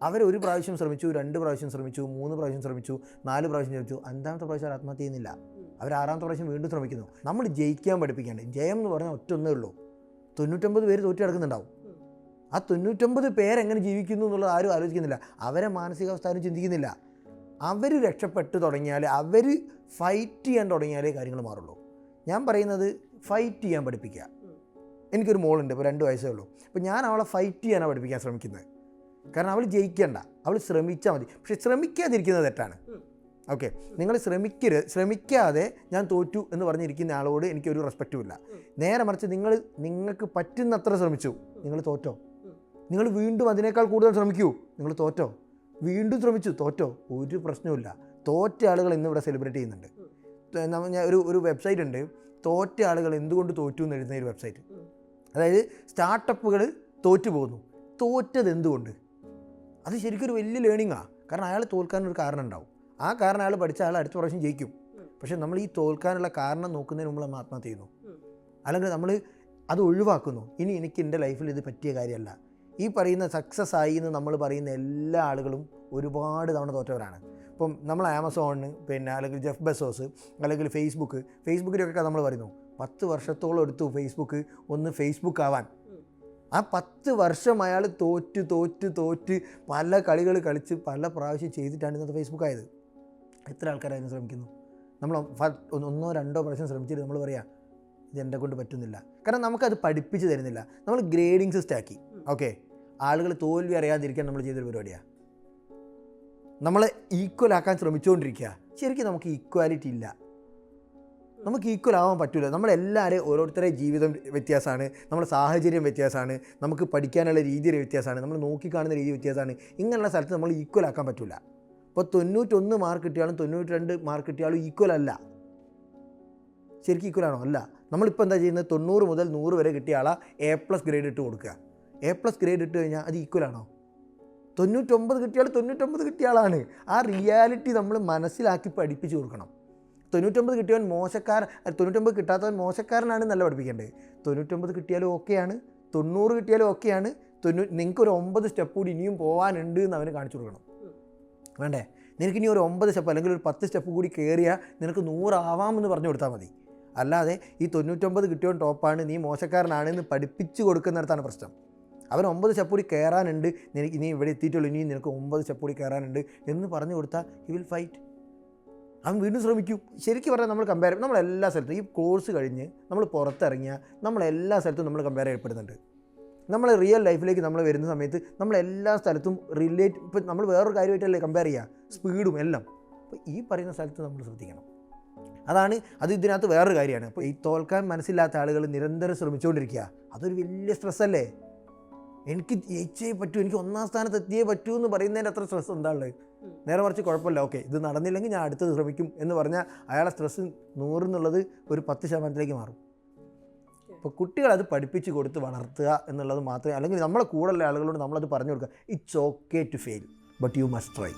അവർ ഒരു പ്രാവശ്യം ശ്രമിച്ചു രണ്ട് പ്രാവശ്യം ശ്രമിച്ചു മൂന്ന് പ്രാവശ്യം ശ്രമിച്ചു നാല് പ്രാവശ്യം ശ്രമിച്ചു അഞ്ചാമത്തെ പ്രാവശ്യം അവർ ആത്മഹത്യ ചെയ്യുന്നില്ല. അവർ ആറാമത്തെ പ്രാവശ്യം വീണ്ടും ശ്രമിക്കുന്നു. നമ്മൾ ജയിക്കാൻ പഠിപ്പിക്കാണ്ട് ജയം എന്ന് പറഞ്ഞാൽ ഒറ്റ ഒന്നേ ഉള്ളൂ. തൊണ്ണൂറ്റൊമ്പത് പേര് തോറ്റു കിടക്കുന്നുണ്ടാവും. ആ തൊണ്ണൂറ്റൊമ്പത് പേരെങ്ങനെ ജീവിക്കുന്നു എന്നുള്ളത് ആരും ആലോചിക്കുന്നില്ല. അവരെ മാനസികാവസ്ഥ ആരും ചിന്തിക്കുന്നില്ല. അവർ രക്ഷപ്പെട്ട് തുടങ്ങിയാൽ അവർ ഫൈറ്റ് ചെയ്യാൻ തുടങ്ങിയാലേ കാര്യങ്ങൾ മാറുള്ളൂ. ഞാൻ പറയുന്നത് ഫൈറ്റ് ചെയ്യാൻ പഠിപ്പിക്കുക. എനിക്കൊരു മോളുണ്ട് ഇപ്പോൾ രണ്ട് വയസ്സേ ഉള്ളൂ. അപ്പോൾ ഞാൻ അവളെ ഫൈറ്റ് ചെയ്യാനാണ് പഠിപ്പിക്കാൻ ശ്രമിക്കുന്നത്. കാരണം അവൾ ജയിക്കണ്ട അവൾ ശ്രമിച്ചാൽ മതി. പക്ഷെ ശ്രമിക്കാതിരിക്കുന്നത് തെറ്റാണ്. ഓക്കെ നിങ്ങൾ ശ്രമിക്കരുത് ശ്രമിക്കാതെ ഞാൻ തോറ്റു എന്ന് പറഞ്ഞിരിക്കുന്ന ആളോട് എനിക്കൊരു റെസ്പെക്റ്റും ഇല്ല. നേരെ മറിച്ച് നിങ്ങൾ നിങ്ങൾക്ക് പറ്റുന്നത്ര ശ്രമിച്ചു. നിങ്ങൾ തോറ്റോ? നിങ്ങൾ വീണ്ടും അതിനേക്കാൾ കൂടുതൽ ശ്രമിക്കൂ. നിങ്ങൾ തോറ്റോ? വീണ്ടും ശ്രമിച്ചു തോറ്റോ? ഒരു പ്രശ്നവുമില്ല തോറ്റ ആളുകൾ ഇന്ന് ഇവിടെ സെലിബ്രേറ്റ് ചെയ്യുന്നുണ്ട് ഒരു ഒരു വെബ്സൈറ്റ് ഉണ്ട്. തോറ്റ ആളുകൾ എന്തുകൊണ്ട് തോറ്റു എന്ന് എഴുതുന്ന ഒരു വെബ്സൈറ്റ് അതായത് സ്റ്റാർട്ടപ്പുകൾ തോറ്റു പോകുന്നു. തോറ്റത് എന്തുകൊണ്ട്? അത് ശരിക്കും ഒരു വലിയ ലേണിങ്ങാണ് കാരണം അയാൾ തോൽക്കാനൊരു കാരണം ഉണ്ടാവും. ആ കാരണം അയാൾ പഠിച്ച അയാൾ അടുത്ത പ്രാവശ്യം ജയിക്കും. പക്ഷെ പക്ഷേ നമ്മൾ ഈ തോൽക്കാനുള്ള കാരണം നോക്കുന്നതിന് മുമ്പ് നമ്മൾ ആത്മഹത്യ ചെയ്യുന്നു. അല്ലെങ്കിൽ നമ്മൾ അത് ഒഴിവാക്കുന്നു. ഇനി എനിക്ക് എന്റെ ലൈഫിൽ ഇത് പറ്റിയ കാര്യമല്ല. ഈ പറയുന്ന സക്സസ് ആയി എന്ന് നമ്മൾ പറയുന്ന എല്ലാ ആളുകളും ഒരുപാട് തവണ തോറ്റവരാണ്. ഇപ്പം നമ്മൾ ആമസോണിന് പിന്നെ അല്ലെങ്കിൽ ജെഫ് ബെസോസ് അല്ലെങ്കിൽ ഫേസ്ബുക്ക് ഫേസ്ബുക്കിലൊക്കെ നമ്മൾ പറയുന്നു പത്ത് വർഷത്തോളം എടുത്തു ഫേസ്ബുക്ക് ഒന്ന് ഫേസ്ബുക്ക് ആവാൻ. ആ പത്ത് വർഷം അയാൾ തോറ്റ് തോറ്റ് തോറ്റ് പല കളികൾ കളിച്ച് പല പ്രാവശ്യം ചെയ്തിട്ടാണ് ഇന്നത്തെ ഫേസ്ബുക്ക് ആയത്. എത്ര ആൾക്കാർ അതിന് ശ്രമിക്കുന്നു? നമ്മൾ ഒന്നോ രണ്ടോ പ്രാവശ്യം ശ്രമിച്ചിട്ട് നമ്മൾ പറയാം ഇത് എന്നെ കൊണ്ട് പറ്റുന്നില്ല. കാരണം നമുക്കത് പഠിപ്പിച്ച് തരുന്നില്ല. നമ്മൾ ഗ്രേഡിംഗ് സിസ്റ്റാക്കി ഓക്കെ? ആളുകൾ തോൽവി അറിയാതിരിക്കാൻ നമ്മൾ ചെയ്തൊരു പരിപാടിയാണ് നമ്മളെ ഈക്വൽ ആക്കാൻ ശ്രമിച്ചുകൊണ്ടിരിക്കുക ശരിക്കും നമുക്ക് ഈക്വാലിറ്റി ഇല്ല. നമുക്ക് ഈക്വൽ ആവാൻ പറ്റില്ല നമ്മളെല്ലാവരെയും ഓരോരുത്തരെ ജീവിതം വ്യത്യാസമാണ് നമ്മുടെ സാഹചര്യം വ്യത്യാസമാണ് നമുക്ക് പഠിക്കാനുള്ള രീതി വ്യത്യാസമാണ് നമ്മൾ നോക്കിക്കാണുന്ന രീതി വ്യത്യാസമാണ്. ഇങ്ങനെയുള്ള സ്ഥലത്ത് നമ്മൾ ഈക്വൽ ആക്കാൻ പറ്റില്ല ഇപ്പോൾ തൊണ്ണൂറ്റൊന്ന് മാർക്ക് കിട്ടിയാലും തൊണ്ണൂറ്റി രണ്ട് മാർക്ക് കിട്ടിയാലും ഈക്വൽ അല്ല. ശരിക്കും ഈക്വൽ ആണോ? അല്ല. നമ്മളിപ്പോൾ എന്താ ചെയ്യുന്നത്? തൊണ്ണൂറ് മുതൽ നൂറ് വരെ കിട്ടിയ ആളാ എ പ്ലസ് ഗ്രേഡ് ഇട്ട് കൊടുക്കുക. എ പ്ലസ് ഗ്രേഡ് ഇട്ട് കഴിഞ്ഞാൽ അത് ഈക്വൽ ആണോ? തൊണ്ണൂറ്റൊമ്പത് കിട്ടിയാൽ തൊണ്ണൂറ്റൊമ്പത് കിട്ടിയ ആളാണ് ആ റിയാലിറ്റി നമ്മൾ മനസ്സിലാക്കി പഠിപ്പിച്ചു കൊടുക്കണം. തൊണ്ണൂറ്റൊമ്പത് കിട്ടിയവൻ മോശക്കാരൻ തൊണ്ണൂറ്റൊമ്പത് കിട്ടാത്തവൻ മോശക്കാരനാണ് നല്ല പഠിപ്പിക്കേണ്ടത്. തൊണ്ണൂറ്റൊമ്പത് കിട്ടിയാലും ഓക്കെയാണ് തൊണ്ണൂറ് കിട്ടിയാലും ഓക്കെയാണ് തൊണ്ണൂ നിങ്ങൾക്ക് ഒരു ഒമ്പത് സ്റ്റെപ്പ് കൂടി ഇനിയും പോകാനുണ്ട് എന്ന് അവന് കാണിച്ചു കൊടുക്കണം. വേണ്ടേ? നിനക്ക് ഇനി ഒരു ഒമ്പത് സ്റ്റെപ്പ് അല്ലെങ്കിൽ ഒരു പത്ത് സ്റ്റെപ്പ് കൂടി കയറിയാൽ നിനക്ക് നൂറാവാമെന്ന് പറഞ്ഞു കൊടുത്താൽ മതി. അല്ലാതെ ഈ തൊണ്ണൂറ്റൊമ്പത് കിട്ടിയവൻ ടോപ്പാണ് നീ മോശക്കാരനാണെന്ന് പഠിപ്പിച്ചു കൊടുക്കുന്നിടത്താണ് പ്രശ്നം. അവൻ ഒമ്പത് സ്റ്റെപ്പ് കയറാനുണ്ട്. നിനക്ക് ഇനി ഇവിടെ എത്തിയിട്ടുള്ളൂ. ഇനിയും നിനക്ക് ഒമ്പത് സ്റ്റെപ്പ് കയറാനുണ്ട് എന്ന് പറഞ്ഞു കൊടുത്താൽ ഹി വിൽ ഫൈറ്റ് അവൻ വീണ്ടും ശ്രമിക്കും. ശരിക്കും പറഞ്ഞാൽ നമ്മൾ കമ്പയർ നമ്മൾ എല്ലാ സ്ഥലത്തും ഈ കോഴ്സ് കഴിഞ്ഞ് നമ്മൾ പുറത്തിറങ്ങിയാൽ നമ്മൾ എല്ലാ സ്ഥലത്തും നമ്മൾ കമ്പയർ ചെയ്യപ്പെടുന്നുണ്ട്. നമ്മൾ റിയൽ ലൈഫിലേക്ക് നമ്മൾ വരുന്ന സമയത്ത് നമ്മൾ എല്ലാ സ്ഥലത്തും റിലേറ്റ് ഇപ്പം നമ്മൾ വേറൊരു കാര്യമായിട്ടല്ലേ കമ്പയർ ചെയ്യുക സ്പീഡും എല്ലാം. അപ്പോൾ ഈ പറയുന്ന സ്ഥലത്ത് നമ്മൾ ശ്രദ്ധിക്കണം. അതാണ് അത് ഇതിനകത്ത് വേറൊരു കാര്യമാണ്. അപ്പോൾ ഈ തോൽക്കാൻ മനസ്സില്ലാത്ത ആളുകൾ നിരന്തരം ശ്രമിച്ചുകൊണ്ടിരിക്കുക അതൊരു വലിയ സ്ട്രെസ്സല്ലേ എനിക്ക് ജയിച്ചേ പറ്റൂ എനിക്ക് ഒന്നാം സ്ഥാനത്ത് എത്തിയേ പറ്റൂ എന്ന് പറയുന്നതിന്റെ അത്ര സ്ട്രെസ് എന്താ ഉള്ളത് നേരെ മറിച്ച് കുഴപ്പമില്ല. ഓക്കെ ഇത് നടന്നില്ലെങ്കിൽ ഞാൻ അടുത്തത് ശ്രമിക്കും എന്ന് പറഞ്ഞാൽ അയാളെ സ്ട്രെസ് നൂറ് എന്നുള്ളത് ഒരു പത്ത് ശതമാനത്തിലേക്ക് മാറും. അപ്പോൾ കുട്ടികൾ അത് പഠിപ്പിച്ച് കൊടുത്ത് വളർത്തുക എന്നുള്ളത് മാത്രമേ അല്ലെങ്കിൽ നമ്മളെ കൂടെയുള്ള ആളുകളോട് നമ്മളത് പറഞ്ഞു കൊടുക്കുക. It's okay to fail but you must try